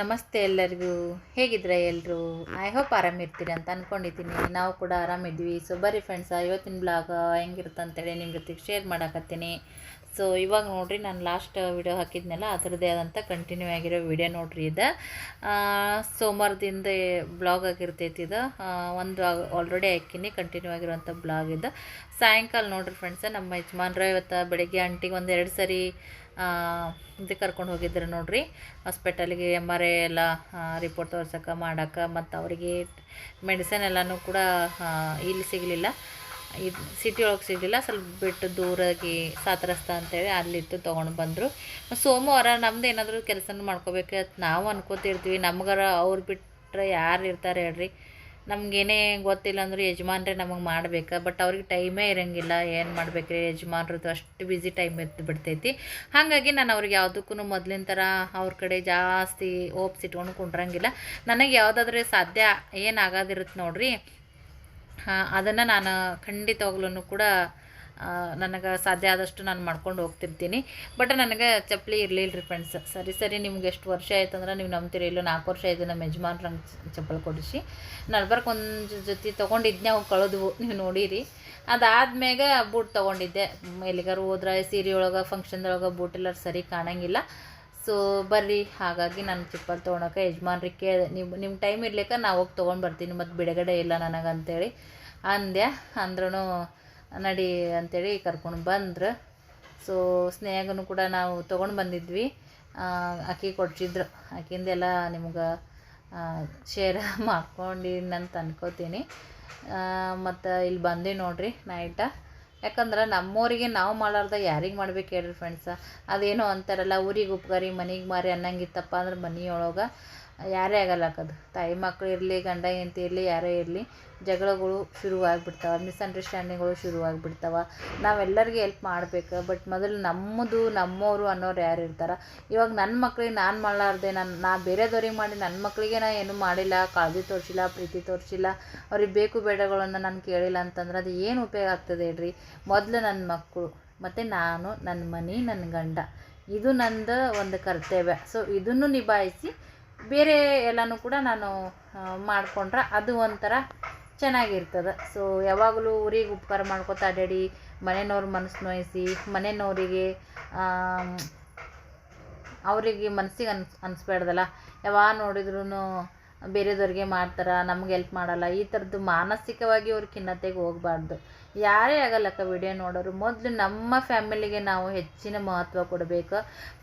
ನಮಸ್ತೆ ಎಲ್ಲರಿಗೂ. ಹೇಗಿದ್ರೆ ಎಲ್ಲರೂ ಐ ಹೋಪ್ ಆರಾಮಿರ್ತೀರಿ ಅಂತ ಅಂದ್ಕೊಂಡಿದ್ದೀನಿ ನಾವು ಕೂಡ ಆರಾಮಿದ್ವಿ ಸೊ ಬರ್ರಿ ಫ್ರೆಂಡ್ಸ ಇವತ್ತಿನ ಬ್ಲಾಗ್ ಹೆಂಗಿರುತ್ತೆ ಅಂತೇಳಿ ನಿಮ್ಮ ಜೊತೆಗೆ ಶೇರ್ ಮಾಡಾಕತ್ತೀನಿ. ಸೊ ಇವಾಗ ನೋಡಿರಿ ನಾನು ಲಾಸ್ಟ್ ವಿಡಿಯೋ ಹಾಕಿದ್ನಲ್ಲ, ಅದರದ್ದೇ ಆದಂಥ ಕಂಟಿನ್ಯೂ ಆಗಿರೋ ವಿಡಿಯೋ ನೋಡಿರಿ ಇದು. ಸೋಮವಾರದಿಂದ ಬ್ಲಾಗ್ ಆಗಿರ್ತೈತಿ ಇದು. ಒಂದು ಆಲ್ರೆಡಿ ಹಾಕಿನಿ ಕಂಟಿನ್ಯೂ ಆಗಿರುವಂಥ ಬ್ಲಾಗ್ ಇದು. ಸಾಯಂಕಾಲ ನೋಡಿರಿ ಫ್ರೆಂಡ್ಸ ನಮ್ಮ ಯಜಮಾನ್ರು ಇವತ್ತು ಬೆಳಗ್ಗೆ ಅಂಟಿಗೆ ಒಂದು ಎರಡು ಸರಿ ಇದು ಕರ್ಕೊಂಡು ಹೋಗಿದ್ರು ನೋಡಿರಿ. ಹಾಸ್ಪಿಟಲ್ಗೆ ಎಂ ಆರ್ ಐ ಎಲ್ಲ ರಿಪೋರ್ಟ್ ತೋರ್ಸೋಕೆ ಮಾಡೋಕೆ ಮತ್ತು ಅವರಿಗೆ ಮೆಡಿಸನ್ ಎಲ್ಲನೂ ಕೂಡ ಇಲ್ಲಿ ಸಿಗಲಿಲ್ಲ. ಇದು ಸಿಟಿ ಒಳಗೆ ಸಿಗಲಿಲ್ಲ. ಸ್ವಲ್ಪ ಬಿಟ್ಟು ದೂರಾಗಿ ಸಾತರಸ್ತ ಅಂತೇಳಿ ಅಲ್ಲಿತ್ತು ತೊಗೊಂಡು ಬಂದರು. ಸೋಮವಾರ ನಮ್ದು ಏನಾದರೂ ಕೆಲಸನೂ ಮಾಡ್ಕೋಬೇಕು ಅಂತ ನಾವು ಅನ್ಕೋತಿರ್ತೀವಿ. ನಮ್ಗಾರ ಅವ್ರು ಬಿಟ್ಟರೆ ಯಾರು ಇರ್ತಾರೆ ಹೇಳ್ರಿ. ನಮಗೇನೇ ಗೊತ್ತಿಲ್ಲ ಅಂದರೂ ಯಜಮಾನ್ರೆ ನಮಗೆ ಮಾಡ್ಬೇಕು. ಬಟ್ ಅವ್ರಿಗೆ ಟೈಮೇ ಇರೋಂಗಿಲ್ಲ. ಏನು ಮಾಡ್ಬೇಕ್ರಿ? ಯಜಮಾನ್ರದ್ದು ಅಷ್ಟು ಬ್ಯುಸಿ ಟೈಮ್ ಇತ್ತು ಬಿಡ್ತೈತಿ. ಹಾಗಾಗಿ ನಾನು ಅವ್ರಿಗೆ ಯಾವುದಕ್ಕೂ ಮೊದಲಿನ ಥರ ಅವ್ರ ಕಡೆ ಜಾಸ್ತಿ ಓಪ್ಸ್ ಇಟ್ಕೊಂಡು ಕುಂಡ್ರಂಗಿಲ್ಲ. ನನಗೆ ಯಾವುದಾದ್ರೂ ಸಾಧ್ಯ ಏನಾಗೋದಿರುತ್ತೆ ನೋಡ್ರಿ. ಅದನ್ನು ನಾನು ಖಂಡಿತವಾಗ್ಲೂ ಕೂಡ ನನಗೆ ಸಾಧ್ಯ ಆದಷ್ಟು ನಾನು ಮಾಡ್ಕೊಂಡು ಹೋಗ್ತಿರ್ತೀನಿ. ಬಟ್ ನನಗೆ ಚಪ್ಪಲಿ ಇರಲಿಲ್ಲ ರೀ ಫ್ರೆಂಡ್ಸ್ ಸರಿ ಸರಿ, ನಿಮ್ಗೆ ಎಷ್ಟು ವರ್ಷ ಆಯ್ತು ಅಂದ್ರೆ ನೀವು ನಂಬ್ತೀರಿ. ಇಲ್ಲ ನಾಲ್ಕು ವರ್ಷ ಆಯ್ತು ನಮ್ಮ ಯಜಮಾನ್ರಂಗೆ ಚಪ್ಪಲಿ ಕೊಡಿಸಿ. ನಡ್ಬರ್ಕ್ ಒಂದು ಜೊತೆ ತೊಗೊಂಡಿದ್ದೆ ಅವು ಕಳೆದ್ವು. ನೀವು ನೋಡಿರಿ. ಅದಾದ್ಮೇಲೆ ಬೂಟ್ ತೊಗೊಂಡಿದ್ದೆ. ಎಲ್ಲಿಗಾರು ಹೋದ್ರೆ ಸೀರೆ ಒಳಗೆ ಫಂಕ್ಷನ್ದೊಳಗೆ ಬೂಟ್ ಎಲ್ಲರೂ ಸರಿ ಕಾಣಂಗಿಲ್ಲ. ಸೊ ಬರ್ರಿ, ಹಾಗಾಗಿ ನಾನು ಚಪ್ಪಲ್ ತೊಗೊಳಕ್ಕೆ ಯಜಮಾನ್ರಿಗೆ ನಿಮ್ಮ ನಿಮ್ಮ ಟೈಮ್ ಇರ್ಲಿಕ್ಕೆ ನಾವು ಹೋಗಿ ತೊಗೊಂಡು ಬರ್ತೀನಿ ಮತ್ತು ಬಿಡುಗಡೆ ಇಲ್ಲ ನನಗೆ ಅಂತೇಳಿ. ಅಂದೆ ಅಂದ್ರೂ ನಡಿ ಅಂತೇಳಿ ಕರ್ಕೊಂಡು ಬಂದ್ರು. ಸೊ ಸ್ನೇಹಗೂ ಕೂಡ ನಾವು ತೊಗೊಂಡು ಬಂದಿದ್ವಿ. ಆಕಿ ಕೊಡ್ಸಿದ್ರು. ಆಕಿಂದೆಲ್ಲ ನಿಮ್ಗೆ ಶೇರ್ ಮಾಡ್ಕೊಂಡಿನಂತ ಅನ್ಕೋತೀನಿ. ಮತ್ತು ಇಲ್ಲಿ ಬಂದೆ ನೋಡಿರಿ ನೈಟ ಯಾಕಂದ್ರೆ ನಮ್ಮೋರಿಗೆ ನಾವು ಮಾಡಾರ್ದ ಯಾರಿಗೆ ಮಾಡ್ಬೇಕು ಹೇಳ್ರಿ ಫ್ರೆಂಡ್ಸ ಅದೇನೋ ಅಂತಾರಲ್ಲ, ಊರಿಗೆ ಉಪ್ಕಾರಿ, ಮನೆಗೆ ಮಾರಿ ಅನ್ನಂಗಿತ್ತಪ್ಪ ಅಂದ್ರೆ ಮನೆಯೊಳಗೆ ಯಾರೇ ಆಗಲ್ಲಕ್ಕದು ತಾಯಿ ಮಕ್ಕಳು ಇರಲಿ, ಗಂಡ ಹೆಂಡತಿ ಇರಲಿ, ಯಾರೇ ಇರಲಿ, ಜಗಳಗಳು ಶುರುವಾಗ್ಬಿಡ್ತಾವೆ ಮಿಸ್ಅಂಡರ್ಸ್ಟ್ಯಾಂಡಿಂಗ್ಗಳು ಶುರುವಾಗ್ಬಿಡ್ತಾವೆ. ನಾವೆಲ್ಲರಿಗೆ ಹೆಲ್ಪ್ ಮಾಡ್ಬೇಕು ಬಟ್ ಮೊದಲು ನಮ್ಮದು ನಮ್ಮವರು ಅನ್ನೋರು ಯಾರು ಇರ್ತಾರೆ? ಇವಾಗ ನನ್ನ ಮಕ್ಳಿಗೆ ನಾನು ಮಾಡಲಾರ್ದೆ, ನಾನು, ನಾ ಬೇರೆದವ್ರಿಗೆ ಮಾಡಿ ನನ್ನ ಮಕ್ಕಳಿಗೆ ನಾ ಏನೂ ಮಾಡಿಲ್ಲ, ಕಾಳಜಿ ತೋರಿಸಿಲ್ಲ, ಪ್ರೀತಿ ತೋರಿಸಿಲ್ಲ, ಅವ್ರಿಗೆ ಬೇಕು ಬೇಡಗಳನ್ನು ನಾನು ಕೇಳಿಲ್ಲ ಅಂತಂದ್ರೆ ಅದು ಏನು ಉಪಯೋಗ ಆಗ್ತದೆ ಹೇಳ್ರಿ? ಮೊದಲು ನನ್ನ ಮಕ್ಕಳು ಮತ್ತು ನಾನು ನನ್ನ ಮನೆ ನನ್ನ ಗಂಡ. ಇದು ನಂದು ಒಂದು ಕರ್ತವ್ಯ. ಸೊ ಇದನ್ನು ನಿಭಾಯಿಸಿ ಬೇರೆ ಎಲ್ಲನೂ ಕೂಡ ನಾನು ಮಾಡಿಕೊಂಡ್ರೆ ಅದು ಒಂಥರ ಚೆನ್ನಾಗಿರ್ತದೆ. ಸೊ ಯಾವಾಗಲೂ ಊರಿಗೆ ಉಪಕಾರ ಮಾಡ್ಕೊತಾ ಅಡ್ಡಾಡಿ ಮನೆಯವ್ರ ಮನಸ್ಸು ನೋಯಿಸಿ ಮನೆಯವರಿಗೆ ಅವರಿಗೆ ಮನಸ್ಸಿಗೆ ಅನ್ಸ್ ಅನಿಸ್ಬೇಡ್ದಲ್ಲ ಯಾವಾಗ ನೋಡಿದ್ರೂ ಬೇರೆಯವ್ರಿಗೆ ಮಾಡ್ತಾರೆ, ನಮ್ಗೆ ಹೆಲ್ಪ್ ಮಾಡಲ್ಲ, ಈ ಥರದ್ದು ಮಾನಸಿಕವಾಗಿ ಅವ್ರ ಖಿನ್ನತೆಗೆ ಹೋಗಬಾರ್ದು. ಯಾರೇ ಆಗಲ್ಲಕ್ಕ ವಿಡಿಯೋ ನೋಡೋರು, ಮೊದಲು ನಮ್ಮ ಫ್ಯಾಮಿಲಿಗೆ ನಾವು ಹೆಚ್ಚಿನ ಮಹತ್ವ ಕೊಡಬೇಕು.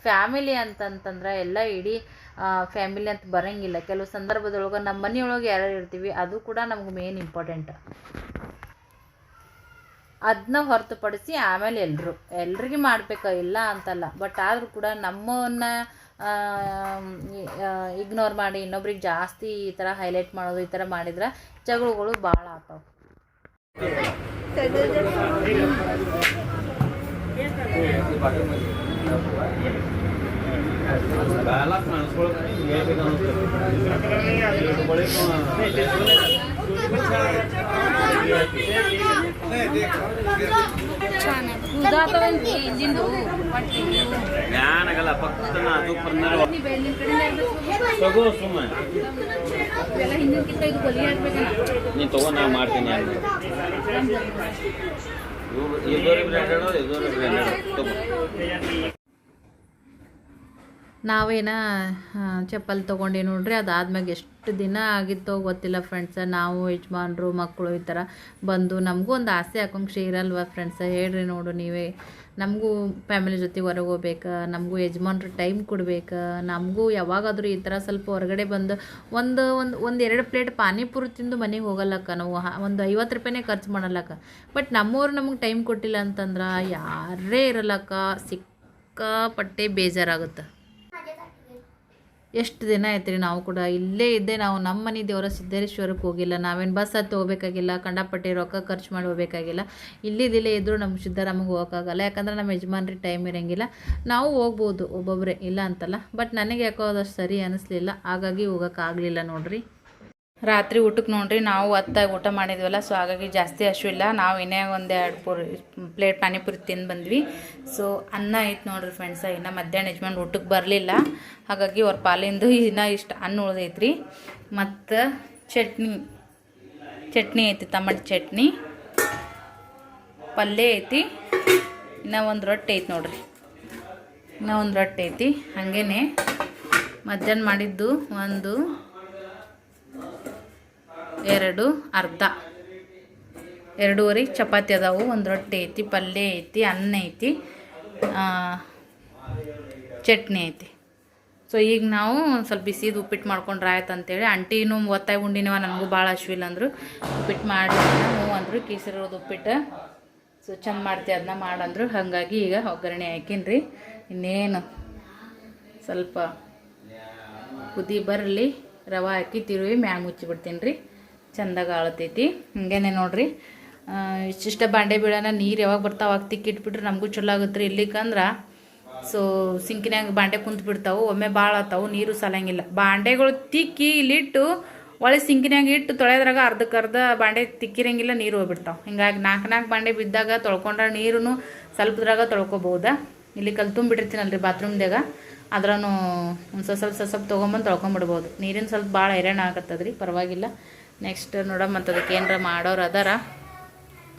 ಫ್ಯಾಮಿಲಿ ಅಂತಂತಂದ್ರೆ ಎಲ್ಲ ಇಡೀ ಫ್ಯಾಮಿಲಿ ಅಂತ ಬರೋಂಗಿಲ್ಲ. ಕೆಲವು ಸಂದರ್ಭದೊಳಗೆ ನಮ್ಮ ಮನೆಯೊಳಗೆ ಯಾರ್ಯಾರು ಇರ್ತೀವಿ, ಅದು ಕೂಡ ನಮ್ಗೆ ಮೇನ್ ಇಂಪಾರ್ಟೆಂಟ್ ಅದನ್ನ ಹೊರತುಪಡಿಸಿ ಆಮೇಲೆ ಎಲ್ಲರೂ ಎಲ್ರಿಗೂ ಮಾಡಬೇಕು ಇಲ್ಲ ಅಂತಲ್ಲ. ಬಟ್ ಆದರೂ ಕೂಡ ನಮ್ಮನ್ನ ಇಗ್ನೋರ್ ಮಾಡಿ, ಇನ್ನೊಬ್ರಿಗೆ ಜಾಸ್ತಿ ಈ ಥರ ಹೈಲೈಟ್ ಮಾಡೋದು, ಈ ಥರ ಮಾಡಿದ್ರೆ ಜಗಳಗಳು ಭಾಳ ಆಗ್ತಾವೆ. ಬ್ಯಾಲನ್ಸ್ ಮಾಡಿಸ್ಕೊಳಕ್ಕೆ ಹೇಳ್ಬೇಕು ಜ್ಞಾನ ಆಗಲ್ಲ ಪಕ್ಕನ ಅದು ಬಂದ ತಗೋ ಸುಮ್ಮನೆ ನೀನು ತಗೋ ನಾವು ಮಾಡ್ತೀನಿ ಅಂತ ಇದ್ದೋರಿ ಬ್ರ್ಯಾಂಡೆಡ್ ಇದ್ದೋರಿ ಬ್ರ್ಯಾಂಡೆಡ್ ತಗೋ ನಾವೇನ ಚಪ್ಪಲ್ ತೊಗೊಂಡು ನೋಡ್ರಿ, ಅದಾದ್ಮ್ಯಾಗ ಎಷ್ಟು ದಿನ ಆಗಿತ್ತೋ ಗೊತ್ತಿಲ್ಲ ಫ್ರೆಂಡ್ಸ ನಾವು, ಯಜಮಾನ್ರು ಮಕ್ಕಳು ಈ ಥರ ಬಂದು ನಮಗೂ ಒಂದು ಆಸೆ ಹಾಕೊಂಗೆ ಇರಲ್ವ ಫ್ರೆಂಡ್ಸ ಹೇಳ್ರಿ ನೋಡು ನೀವೇ. ನಮಗೂ ಫ್ಯಾಮಿಲಿ ಜೊತೆ ಹೊರಗೆ ಹೋಗ್ಬೇಕು, ನಮಗೂ ಯಜಮಾನ್ರು ಟೈಮ್ ಕೊಡ್ಬೇಕು, ನಮಗೂ ಯಾವಾಗಾದರೂ ಈ ಥರ ಸ್ವಲ್ಪ ಹೊರಗಡೆ ಬಂದು ಒಂದು ಒಂದು ಒಂದು ಎರಡು ಪ್ಲೇಟ್ ಪಾನಿಪುರಿ ತಿಂದು ಮನೆಗೆ ಹೋಗಲ್ಲಕ್ಕ ನಾವು. ಒಂದು ಐವತ್ತು ರೂಪಾಯಿನೇ ಖರ್ಚು ಮಾಡಲ್ಲಕ್ಕ ಬಟ್ ನಮ್ಮವ್ರು ನಮಗೆ ಟೈಮ್ ಕೊಟ್ಟಿಲ್ಲ ಅಂತಂದ್ರೆ ಯಾರೇ ಇರಲ್ಲಕ್ಕ ಸಿಕ್ಕಾಪಟ್ಟೆ ಬೇಜಾರಾಗುತ್ತೆ. ಎಷ್ಟು ದಿನ ಆಯ್ತು ನಾವು ಕೂಡ ಇಲ್ಲೇ ಇದ್ದೆ ನಾವು ನಮ್ಮ ಮನೆ ದೇವರ ಸಿದ್ದೇಶ್ವರಕ್ಕೆ ಹೋಗಿಲ್ಲ, ನಾವೇನು ಬಸ್ ಹತ್ತಿ ಹೋಗ್ಬೇಕಾಗಿಲ್ಲ, ಕಂಡಪಟ್ಟೆ ರೊಕ್ಕ ಖರ್ಚು ಮಾಡಿ ಹೋಗ್ಬೇಕಾಗಿಲ್ಲ ಇಲ್ಲಿದ್ದಿಲ್ಲೇ ಇದ್ದರೂ ನಮ್ಮ ಸಿದ್ದರಾಮಗೆ ಹೋಗೋಕ್ಕಾಗಲ್ಲ, ಯಾಕಂದ್ರೆ ನಮ್ಮ ಯಜಮಾನ್ರಿಗೆ ಟೈಮ್ ಇರೋಂಗಿಲ್ಲ, ನಾವು ಹೋಗ್ಬೋದು ಒಬ್ಬೊಬ್ಬರೇ ಇಲ್ಲ ಅಂತಲ್ಲ ಬಟ್ ನನಗೆ ಯಾಕೋ ಅದಷ್ಟು ಸರಿ ಅನ್ನಿಸ್ಲಿಲ್ಲ ಹಾಗಾಗಿ ಹೋಗೋಕ್ಕಾಗಲಿಲ್ಲ ನೋಡ್ರಿ. ರಾತ್ರಿ ಊಟಕ್ಕೆ ನೋಡ್ರಿ, ನಾವು ಹೊತ್ತಾಗಿ ಊಟ ಮಾಡಿದ್ವಲ್ಲ ಸೊ ಹಾಗಾಗಿ ಜಾಸ್ತಿ ಹಶುವಿಲ್ಲ ನಾವು ಇನ್ನೇ ಎರಡು ಪೂರಿ, ಪ್ಲೇಟ್ ಪಾನಿಪುರಿ ತಿಂದು ಬಂದ್ವಿ. ಸೊ ಅನ್ನ ಐತೆ ನೋಡ್ರಿ ಫ್ರೆಂಡ್ಸ ಇನ್ನು ಮಧ್ಯಾಹ್ನ ಯಜಮಾನ್ ಊಟಕ್ಕೆ ಬರಲಿಲ್ಲ. ಹಾಗಾಗಿ ಅವ್ರ ಪಾಲಿಂದು ಇನ್ನೂ ಇಷ್ಟು ಅನ್ನ ಉಳ್ದೈತ್ರಿ. ಮತ್ತು ಚಟ್ನಿ ಚಟ್ನಿ ಐತಿ ಟಮಾಟೆ ಚಟ್ನಿ. ಪಲ್ಯ ಐತಿ, ಇನ್ನು ಒಂದು ರೊಟ್ಟಿ ಐತಿ ನೋಡ್ರಿ. ಇನ್ನೂ ಒಂದು ರೊಟ್ಟಿ ಐತಿ. ಹಾಗೇನೆ ಮಧ್ಯಾಹ್ನ ಮಾಡಿದ್ದು ಒಂದು ಎರಡು, ಅರ್ಧ. ಎರಡೂವರೆ ಚಪಾತಿ ಅದಾವು, ಒಂದು ರೊಟ್ಟಿ ಐತಿ, ಪಲ್ಯ ಐತಿ, ಅನ್ನ ಐತಿ ಚಟ್ನಿ ಐತಿ. ಸೊ ಈಗ ನಾವು ಸ್ವಲ್ಪ ಬಿಸಿದು ಉಪ್ಪಿಟ್ಟು ಮಾಡ್ಕೊಂಡ್ರೆ ಆಯ್ತು ಅಂತೇಳಿ, ಅಂಟಿನೂ ಒತ್ತಾಯಿ ಉಂಡಿನವ, ನನಗೂ ಭಾಳ ಹಶ್ವಿಲ್ಲ ಅಂದರು. ಉಪ್ಪಿಟ್ಟು ಮಾಡಿ ಹ್ಞೂ ಅಂದರು, ಕೇಸರಿರೋದು ಉಪ್ಪಿಟ್ಟು ಸೊ ಚಂದ ಮಾಡ್ತೀವಿ ಅದನ್ನ ಮಾಡಂದ್ರು. ಹಾಗಾಗಿ ಈಗ ಒಗ್ಗರಣೆ ಹಾಕಿನ್ರಿ. ಇನ್ನೇನು, ಸ್ವಲ್ಪ ಕುದಿ ಬರಲಿ, ರವೆ ಹಾಕಿ ತಿರುವಿ, ಮ್ಯಾಗ ಮುಚ್ಚಿಬಿಡ್ತೀನಿ ರೀ ಚಂದಾಗ ಆಳತೈತಿ. ಹಿಂಗೇನೆ ನೋಡ್ರಿ. ಇಷ್ಟಿಷ್ಟ ಬಾಂಡೆ ಬೀಳನ ನೀರು ಯಾವಾಗ ಬರ್ತಾವ ತಿಕ್ಕಿಟ್ಬಿಟ್ರೆ ನಮಗೂ ಚಲೋ ಆಗುತ್ತೆ ರೀ ಇಲ್ಲಿಕಂದ್ರೆ. ಸೊ ಸಿಂಕಿನಾಗ ಬಾಂಡೆ ಕುಂತು ಬಿಡ್ತಾವೆ, ಒಮ್ಮೆ ಭಾಳ ಆತಾವು, ನೀರು ಸಲಂಗಿಲ್ಲ. ಬಾಂಡೆಗಳು ತಿಕ್ಕಿ ಇಲ್ಲಿಟ್ಟು ಒಳ್ಳೆ ಸಿಂಕಿನಾಗ ಇಟ್ಟು ತೊಳೆದ್ರಾಗ ಅರ್ಧಕ್ಕೆ ಅರ್ಧ ಬಾಂಡೆ ತಿಕ್ಕಿರಂಗಿಲ್ಲ, ನೀರು ಹೋಗ್ಬಿಡ್ತಾವೆ. ಹಿಂಗಾಗಿ ನಾಲ್ಕು ನಾಲ್ಕು ಬಾಂಡೆ ಬಿದ್ದಾಗ ತೊಳ್ಕೊಂಡ್ರೆ ನೀರು ಸ್ವಲ್ಪದ್ರಾಗ ತೊಳ್ಕೊಬೋದಾ. ಇಲ್ಲಿ ಕಲ್ ತುಂಬಿಟ್ಟಿರ್ತೀನಲ್ರಿ ಬಾತ್ರೂಮ್ದಾಗ. ಅದ್ರೂ ಒಂದು ಸ್ವಲ್ಪ ಸ್ವಲ್ಪ ಸ್ವಲ್ಪ ತೊಗೊಂಬಂದು ತೊಳ್ಕೊಂಬಿಡ್ಬೋದು. ನೀರಿನ ಸ್ವಲ್ಪ ಭಾಳ ಹೈರಾಣ ಆಗತ್ತದ್ರಿ, ಪರವಾಗಿಲ್ಲ. ನೆಕ್ಸ್ಟ್ ನೋಡ ಮತ್ತು ಅದಕ್ಕೆ ಏನಾರ ಮಾಡೋರು ಅದಾರ?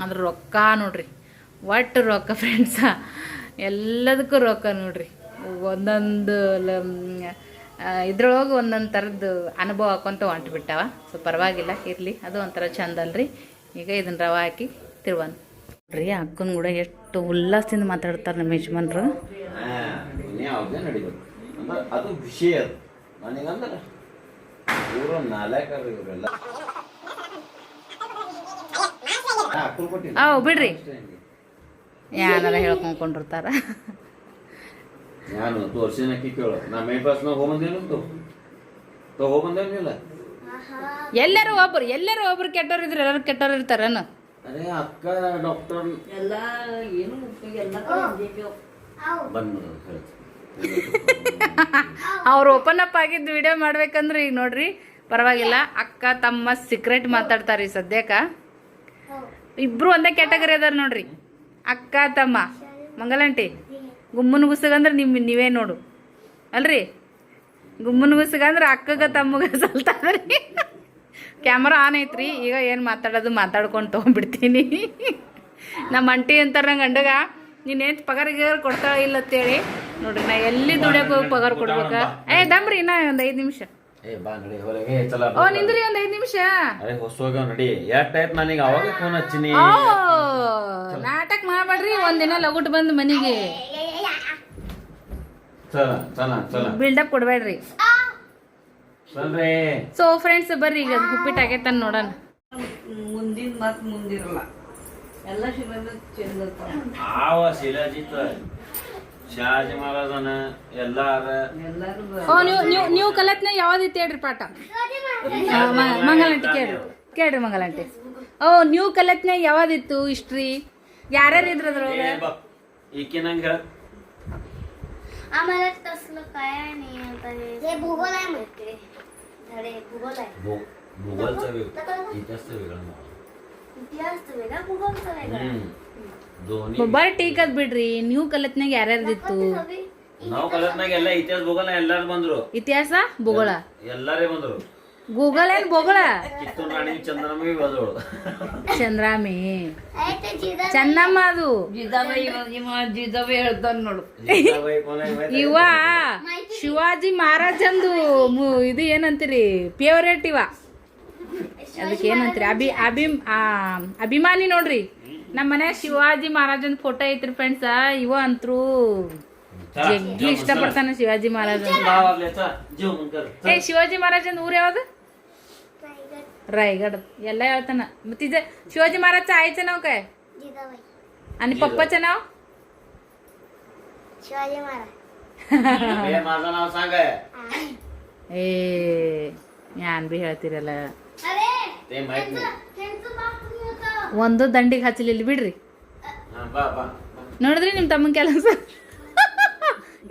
ಅಂದ್ರೆ ರೊಕ್ಕ ನೋಡ್ರಿ. ಒಟ್ಟು ರೊಕ್ಕ ಫ್ರೆಂಡ್ಸ ಎಲ್ಲದಕ್ಕೂ ರೊಕ್ಕ ನೋಡ್ರಿ. ಒಂದೊಂದು ಇದ್ರೊಳಗೆ ಒಂದೊಂದು ಥರದ್ದು ಅನುಭವ ಹಾಕೊಂತ ಹೊಂಟ್ಬಿಟ್ಟಾವ ಸೊ, ಪರವಾಗಿಲ್ಲ, ಇರಲಿ. ಅದು ಒಂಥರ ಚಂದ ಅಲ್ರಿ. ಈಗ ಇದನ್ನ ರವ ಹಾಕಿ ತಿರುವನ್. ನೋಡ್ರಿ, ಅಕ್ಕನ ಕೂಡ ಎಷ್ಟು ಉಲ್ಲಾಸದಿಂದ ಮಾತಾಡ್ತಾರೆ ನಮ್ಮ ಯಜಮಾನ್ರು. ಅದು ವಿಷಯ ನನಗಂದ್ರೆ ಅವ್ ಬಿಡ್ರಿ. ಯಾರ ಹೇಳ್ಕೊಂಡ್ಕೊಂಡಿರ್ತಾರ. ನಾನು ಕೇಳು? ನಾ ಮೇ ತೋ ಎಲ್ಲರೂ ಒಬ್ರು ಎಲ್ಲರೂ ಒಬ್ರು ಕೆಟ್ಟವ್ರು ಇದ್ರೆ ಎಲ್ಲರೂ ಕೆಟ್ಟವ್ರು ಇರ್ತಾರೇನು ಅದೇ ಅಕ್ಕ ಡಾಕ್ಟರ್ ಬಂದ್ ಅವ್ರು ಓಪನ್ ಅಪ್ ಆಗಿದ್ದು ವಿಡಿಯೋ ಮಾಡ್ಬೇಕಂದ್ರೆ ಈಗ ನೋಡ್ರಿ ಪರವಾಗಿಲ್ಲ. ಅಕ್ಕ ತಮ್ಮ ಸೀಕ್ರೆಟ್ ಮಾತಾಡ್ತಾರೆ ಸದ್ಯಕ್ಕ. ಇಬ್ರು ಒಂದೇ ಕ್ಯಾಟಗರಿ ಅದಾರ ನೋಡ್ರಿ. ಅಕ್ಕ, ತಮ್ಮ, ಮಂಗಲಂಟಿ. ಗುಮ್ಮನ ಗುಸಗಂದ್ರೆ ನಿಮ್ ನೀವೇ ನೋಡು. ಅಲ್ರಿ? ಗುಮ್ಮನ ಗುಸಗಂದ್ರೆ ಅಕ್ಕಗ, ತಮ್ಮಗ ಸಲ್ತಾದ್ರಿ ಕ್ಯಾಮ್ರಾ ಆನ್ ಐತ್ರಿ. ಈಗ ಏನು ಮಾತಾಡೋದು ಮಾತಾಡ್ಕೊಂಡು ತೊಗೊಂಡ್ಬಿಡ್ತೀನಿ. ನಮ್ಮ ಅಂಟಿ ಅಂತಾರೆ ನಂಗೆ ಗಂಡಗ ನೀನೇನು ಪಗಾರ ಗಿಗಾರ ಕೊಡ್ತಾಳ ಇಲ್ಲ ಅಂತೇಳಿ. ನೋಡ್ರಿ, ನಾ ಎಲ್ಲಿ ದುಡಿಯೋಕೆ ಹೋಗಿ ಪಗಾರ ಕೊಡ್ಬೇಕ? ಏ, ದಮ್ರಿ ನಾ ಒಂದು ಐದು ನಿಮಿಷ. ಏ ಬಾ ಹೊರಗೆ ಚಲ ಓ ನಿಂದ್ರಿ ಒಂದು ಐದು ನಿಮಿಷ? ಅರೆ ಹೊಸೋಗ ನಡಿ. ಟೈಪ್ ನನಗೆ ಅವಾಗ ಫೋನ್ ಹಚ್ಚಿನಿ. ಓ ನಾಟಕ ಮಾಡ್ಬೇಡ್ರಿ ಒಂದಿನ ಲಗುಟ್ ಬಂದು ಮನೆಗೆ. ಚಲ ಚಲ ಚಲ. ಬಿಲ್ಡಪ್ ಕೊಡ್ಬೇಡ್ರಿ. ಚಲ್ರಿ. ಸೊ ಫ್ರೆಂಡ್ಸ್ ಬರ್ರಿ ಈಗ ಅದು ಉಪ್ಪಿಟ್ಟು ಆಗೈತನ್ ನೋಡೋಣ. ಮುಂದಿನ ಮತ್ತೆ ಮುಂದಿರಲ್ಲ. ಎಲ್ಲ ಶಿವನ ಚಂದ ಆವ ಶಿಲಾಜಿತ್. ಶಹಾಜಿ ಮಹಾರಾಜನ ಎಲ್ಲಾರ ಎಲ್ಲರೂ ಓ ನೀವು ನೀವು ನೀವು ಕಲತ್ನ ಯಾವ್ದಿತ್ತು ಹೇಳ್ರಿ ಪಾಠ ಆ, ಮ- ಮಂಗಲಂಟಿ ಕೇಳ್ರಿ ಕೇಳ್ರಿ ಮಂಗಲಂಟಿ ಓ ನೀವು ಕಲತ್ನ ಯಾವ್ದಿತ್ತು ಹಿಸ್ಟ್ರಿ ಯಾರ್ಯಾರು ಇದ್ರ ಅದ್ರೊಳಗೆ ಈಕಿ ನಂಗೆ ಹೇಳ आम्हाला तसलं काय नाही आता हे हे भूगोल आहे माहिती धडे भूगोल आहे भूगोलचा इतिहास वेगळा इतिहास वेगळा भूगोलचा वेगळा हम्म ಒಬ್ಬರ ಅದ್ ಬಿಡ್ರಿ ನೀವು ಕಲತ್ನಾಗ ಯಾರ್ಯಾರ್ದಿತ್ತು ನಾವು ಕಲತ್ನಾಗ ಎಲ್ಲ ಇತಿಹಾಸ ಭೂಗೋಳ ಎಲ್ಲಾರು ಬಂದ್ರು. ಇತಿಹಾಸ? ಭೂಗೋಳ? ಎಲ್ಲಾರೇ ಬಂದ್ರು. ಗೂಗಲ್ ಏನ್ ಬೋಗಳ ಚಂದ್ರಾಮಿ ಚಂದಮ್ಮ ಅದು. ಇವ ಶಿವಾಜಿ ಮಹಾರಾಜಂದು ಇದು ಏನಂತೀರಿ? ಫೇವರೇಟ್ ಇವ. ಅದಕ್ಕೆ ಏನಂತೀರಿ? ಅಭಿ ಅಭಿ ಅಭಿಮಾನಿ ನೋಡ್ರಿ. ನಮ್ಮ ಮನ್ಯಾಗ ಶಿವಾಜಿ ಮಹಾರಾಜನ್ ಫೋಟೋ ಐತ್ರಿ ಫ್ರೆಂಡ್ಸ್ ಇವ ಅಂತರೂ ಚಲ, ಜಗ್ಗಿ ಜೀವ ಇಷ್ಟಪಡ್ತಾನೆ ಶಿವಾಜಿ ಮಹಾರಾಜನ್ ಬಾವಾಗ್ಲೆ, ಚಲ, ಜೀವ ಮುಂಕರ್. ಏ ಶಿವಾಜಿ ಮಹಾರಾಜನ್ ಊರ್ ಯಾವ್ದು रायगड ಎಲ್ಲ ಹೇಳ್ತಾನ मग तिचं शिवाजी महाराजचं आईचं नाव काय जिजाबाई आणि पप्पाचं नाव शिवाजी महाराज ಏ, माझं नाव सांग ಏ ಯಾನ್ ಬಿ ಒಂದು ದಂಡಿಗೆ ಹಚ್ಚಲಿಲ್ಲ ಬಿಡ್ರಿ. ನೋಡಿದ್ರಿ ನಿಮ್ಮ ತಮ್ಮನ ಕೆಲಸ?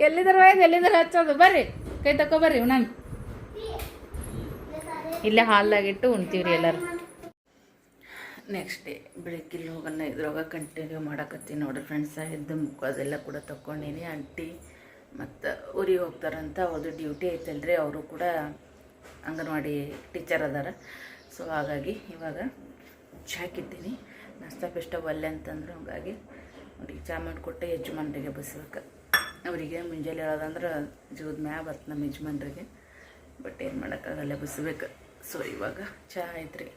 ಎಲ್ಲಿದ್ರ ಒಯ್ದು ಎಲ್ಲಿದ್ರ ಹಚ್ಚೋದು? ಬರ್ರಿ ಕೈ ತಕೋ ಬರ್ರಿ ನಾನು ಇಲ್ಲೇ ಹಾಲಾಗಿಟ್ಟು ಉಣ್ತೀವ್ರಿ ಎಲ್ಲರೂ. ನೆಕ್ಸ್ಟ್ ಡೇ ಬೆಳಕಿಲ್ಲಿ ಹೋಗೋಣ ಇದ್ರೊಳಗೆ ಕಂಟಿನ್ಯೂ ಮಾಡಕತ್ತೀನಿ ನೋಡ್ರಿ ಫ್ರೆಂಡ್ಸ ಮುಖ ಅದೆಲ್ಲ ಕೂಡ ತಕ್ಕೊಂಡೀನಿ ಆಂಟಿ ಮತ್ತು ಊರಿಗೆ ಹೋಗ್ತಾರಂತ ಅವ್ರದ್ದು ಡ್ಯೂಟಿ ಐತಲ್ರಿ ಅವರು ಕೂಡ ಅಂಗನವಾಡಿ ಟೀಚರ್ ಅದಾರ. ಸೊ ಹಾಗಾಗಿ ಇವಾಗ ಚಹಾ ಕಿತ್ತೀನಿ ನಾಷ್ಟ ಬೆಷ್ಟ ಒಲ್ಲೆ ಅಂತಂದ್ರೆ ಹಾಗಾಗಿ ಅವ್ರಿಗೆ ಚಹಾ ಮಾಡಿಕೊಟ್ಟೆ ಯಜಮಾನ್ರಿಗೆ ಬಸ್ಬೇಕು ಅವರಿಗೆ ಮುಂಜಾನೆ ಹೇಳೋದಂದ್ರೆ ಜೀವದ ಮ್ಯಾ ಬರ್ತು ನಮ್ಮ ಯಜಮಾನ್ರಿಗೆ. ಬಟ್ ಏನು ಮಾಡೋಕ್ಕಾಗಲ್ಲ, ಬಸ್ಬೇಕು. ಸೊ ಇವಾಗ ಚಹಾ ಐತ್ರಿ.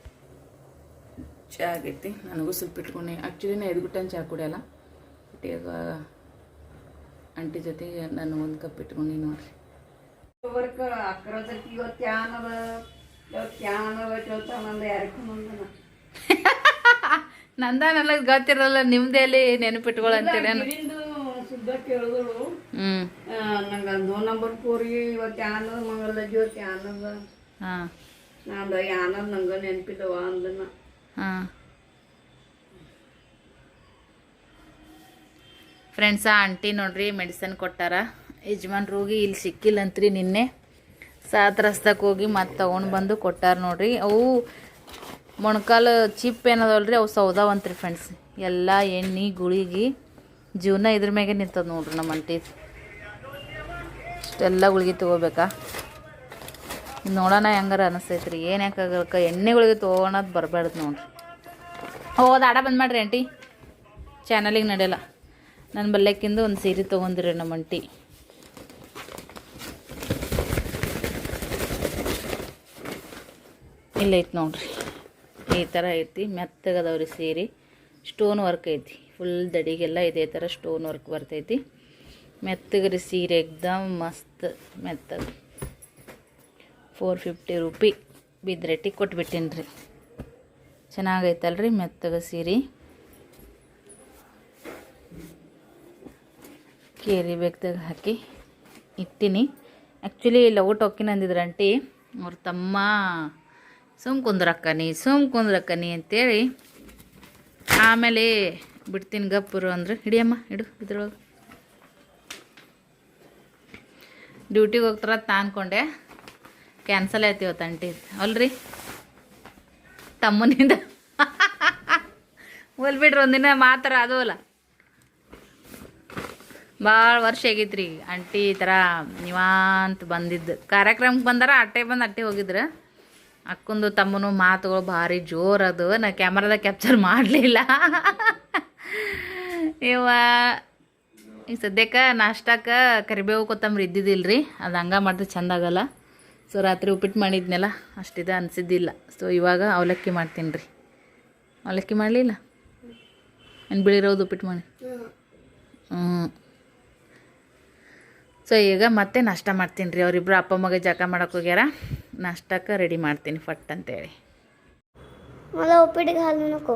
ಚಹಾ ಆಗೈತಿ ನನಗೂ ಸ್ವಲ್ಪ ಇಟ್ಕೊಂಡು. ಆ್ಯಕ್ಚುಲಿ ನಾನು ಚಾ ಚಹಾ ಕುಡಿಯಲ್ಲ. ಬಟ್ ಈಗ ಆಂಟಿ ಜೊತೆಗೆ ನಾನು ಒಂದು ಕಪ್ ಇಟ್ಕೊಂಡು ನೋಡ್ರಿ. ವರ್ಕ ಅಕ್ರದಕ್ಕೆ ಇವತ್ತು ಯಾನದ ಇವತ್ತು ಯಾನದ ಚೌತಾನಂದ ಯಾರಕ್ಕೂ ನಂದನ. ನಂದನೆಲ್ಲ ಗೊತ್ತಿರಲ್ಲ ನಿಮ್ದೇಲಿ ನೆನಪಿಟ್ಕೊಳ್ಳಂತೀರ ಗಿರಿಂದು ಸುದ್ದ ಕೇಳಿದಳು ಹ್ಞೂ ನಂಗೆ ದೋ ನಂಬರ್ ಪೂರಿಗೆ ಇವತ್ತು ಯಾನದ ಮಂಗಲ್ಲ ಜ್ಯೋತಿ ಯಾನದ ಹಾಂ. ನಂದು ಯಾನದ ನಂಗೆ ನೆನಪಿದವ ಅಂದನ. ಹಾಂ. ಫ್ರೆಂಡ್ಸ ಆಂಟಿ ನೋಡ್ರಿ ಮೆಡಿಸನ್ ಕೊಟ್ಟಾರ. ಯಜಮಾನ್ರಿಗೆ ಇಲ್ಲಿ ಸಿಕ್ಕಿಲ್ಲಂತ್ರಿ ನಿನ್ನೆ. ಸಾತ್ ರಸ್ತಕ್ಕೆ ಹೋಗಿ ಮತ್ತೆ ತೊಗೊಂಡು ಬಂದು ಕೊಟ್ಟಾರ ನೋಡ್ರಿ. ಅವು ಮೊಣಕಾಲು ಚಿಪ್ ಏನದಲ್ರಿ ಅವು ಸೌದಾವಂತ್ರಿ ಫ್ರೆಂಡ್ಸ್ ಎಲ್ಲ ಎಣ್ಣೆ ಗುಳಿಗೆ ಜೀವನ ಇದ್ರ ಮ್ಯಾಗೆ ನಿಂತದ ನೋಡ್ರಿ ನಮ್ಮ ಅಂಟಿ. ಇಷ್ಟೆಲ್ಲ ಗುಳಿಗೆ ತೊಗೋಬೇಕಾ? ನೋಡೋಣ ಹೆಂಗಾರ ಅನಿಸ್ತೈತ್ರಿ. ಏನು ಯಾಕಾಗಲ್ಕ ಎಣ್ಣೆ ಗುಳಿಗೆ ತೊಗೊಳೋದು ಬರಬಾರ್ದು ನೋಡ್ರಿ. ಹೋದ ಆಡ ಬಂದ್ ಮಾಡ್ರಿ ಆಂಟಿ. ಚಾನಲಿಗೆ ನಡೆಯಲ್ಲ. ನನ್ನ ಬಲ್ಲೆಕ್ಕಿಂದು ಒಂದು ಸೀರೆ ತೊಗೊಂದಿರಿ ನಮ್ಮ ಅಂಟಿ. ಇಲ್ಲೈತಿ ನೋಡ್ರಿ. ಈ ಥರ ಐತಿ, ಮೆತ್ತಗದವ್ರಿ ಸೀರೆ. ಸ್ಟೋನ್ ವರ್ಕ್ ಐತಿ. ಫುಲ್ ದಡಿಗೆಲ್ಲ ಇದೇ ಥರ ಸ್ಟೋನ್ ವರ್ಕ್ ಬರ್ತೈತಿ. ಮೆತ್ತಗ್ರಿ ಸೀರೆ ಎಕ್ದಮ್ ಮಸ್ತ್ ಮೆತ್ತಗ. Four fifty rupee. ಬಿದ್ರೆಟ್ಟಿ ಕೊಟ್ಬಿಟ್ಟೀನಿ ರೀ ಚೆನ್ನಾಗೈತಲ್ರಿ ಮೆತ್ತಗ ಸೀರೆ. ಕೇರಿ ಬೇಕ್ದಾಗ ಹಾಕಿ ಇಟ್ಟಿನಿ. Actually love talking aunty. ಅವ್ರ ತಮ್ಮ ಸುಮ್ ಕುಂದ್ರಕ್ಕನಿ ಸುಮ್ ಕುಂದ್ರಕ್ಕನಿ ಅಂತೇಳಿ ಆಮೇಲೆ ಬಿಡ್ತೀನಿ ಗಪ್ಪರು ಅಂದ್ರೆ ಹಿಡಿಯಮ್ಮ ಹಿಡು ಇದ್ರೊಳಗೆ. ಡ್ಯೂಟಿಗೆ ಹೋಗ್ತಾರ ತಾನ್ಕೊಂಡೆ ಕ್ಯಾನ್ಸಲ್ ಆಯ್ತು ಇವತ್ತು ಆಂಟಿ ಅಲ್ರಿ? ತಮ್ಮನಿಂದ. ಹೋಲ್ ಬಿಡ್ರಿ ಒಂದಿನ ಮಾತ್ರ ಅದು ಅಲ್ಲ. ಭಾಳ ವರ್ಷ ಆಗೈತ್ರಿ ಆಂಟಿ ಈ ಥರ ನಿವಾಂತ ಬಂದಿದ್ದು. ಕಾರ್ಯಕ್ರಮಕ್ಕೆ ಬಂದಾರ ಅಟ್ಟೆ ಬಂದು ಅಟ್ಟೆ ಹೋಗಿದ್ರು. ಅಕ್ಕಂದು ತಮ್ಮನು ಮಾತುಗಳು ಭಾರಿ ಜೋರದು ನಾ ಕ್ಯಾಮ್ರಾದಾಗ ಕ್ಯಾಪ್ಚರ್ ಮಾಡಲಿಲ್ಲ. ಇವ ಈಗ ಸದ್ಯಕ್ಕೆ ನಾಷ್ಟಕ್ಕೆ ಕರಿಬೇವು ಕೊತ್ತಂಬರಿ ಇದ್ದಿದ್ದಿಲ್ಲ ಅದು ಹಂಗೆ ಮಾಡಿದ್ರೆ ಚಂದ ಆಗಲ್ಲ. ಸೊ ರಾತ್ರಿ ಉಪ್ಪಿಟ್ಟು ಮಾಡಿದ್ನಲ್ಲ ಅಷ್ಟಿದೆ ಅನಿಸಿದ್ದಿಲ್ಲ. ಸೊ ಇವಾಗ ಅವಲಕ್ಕಿ ಮಾಡ್ತೀನಿ ರೀ ಅವಲಕ್ಕಿ ಮಾಡಲಿಲ್ಲ? ಏನು ಬಿಳಿರೋದು ಉಪ್ಪಿಟ್ಟು ಮಾಡಿ? ಹ್ಞೂ ಸೊ ಈಗ ಮತ್ತೆ ನಾಷ್ಟ ಮಾಡ್ತೀನಿ ರೀ ಅವರಿಬ್ಬರು ಅಪ್ಪ ಮಗ ಜಕ ಮಾಡೋಕೆ ಹೋಗ್ಯಾರ ನಾಷ್ಟಕ್ಕೆ ರೆಡಿ ಮಾಡ್ತೀನಿ ಫಟ್ ಅಂತೇಳಿ ಮಲ ಉಪ್ಪಿಟ್ಟಿಗೆ ಹಾಲು ನುಕೋ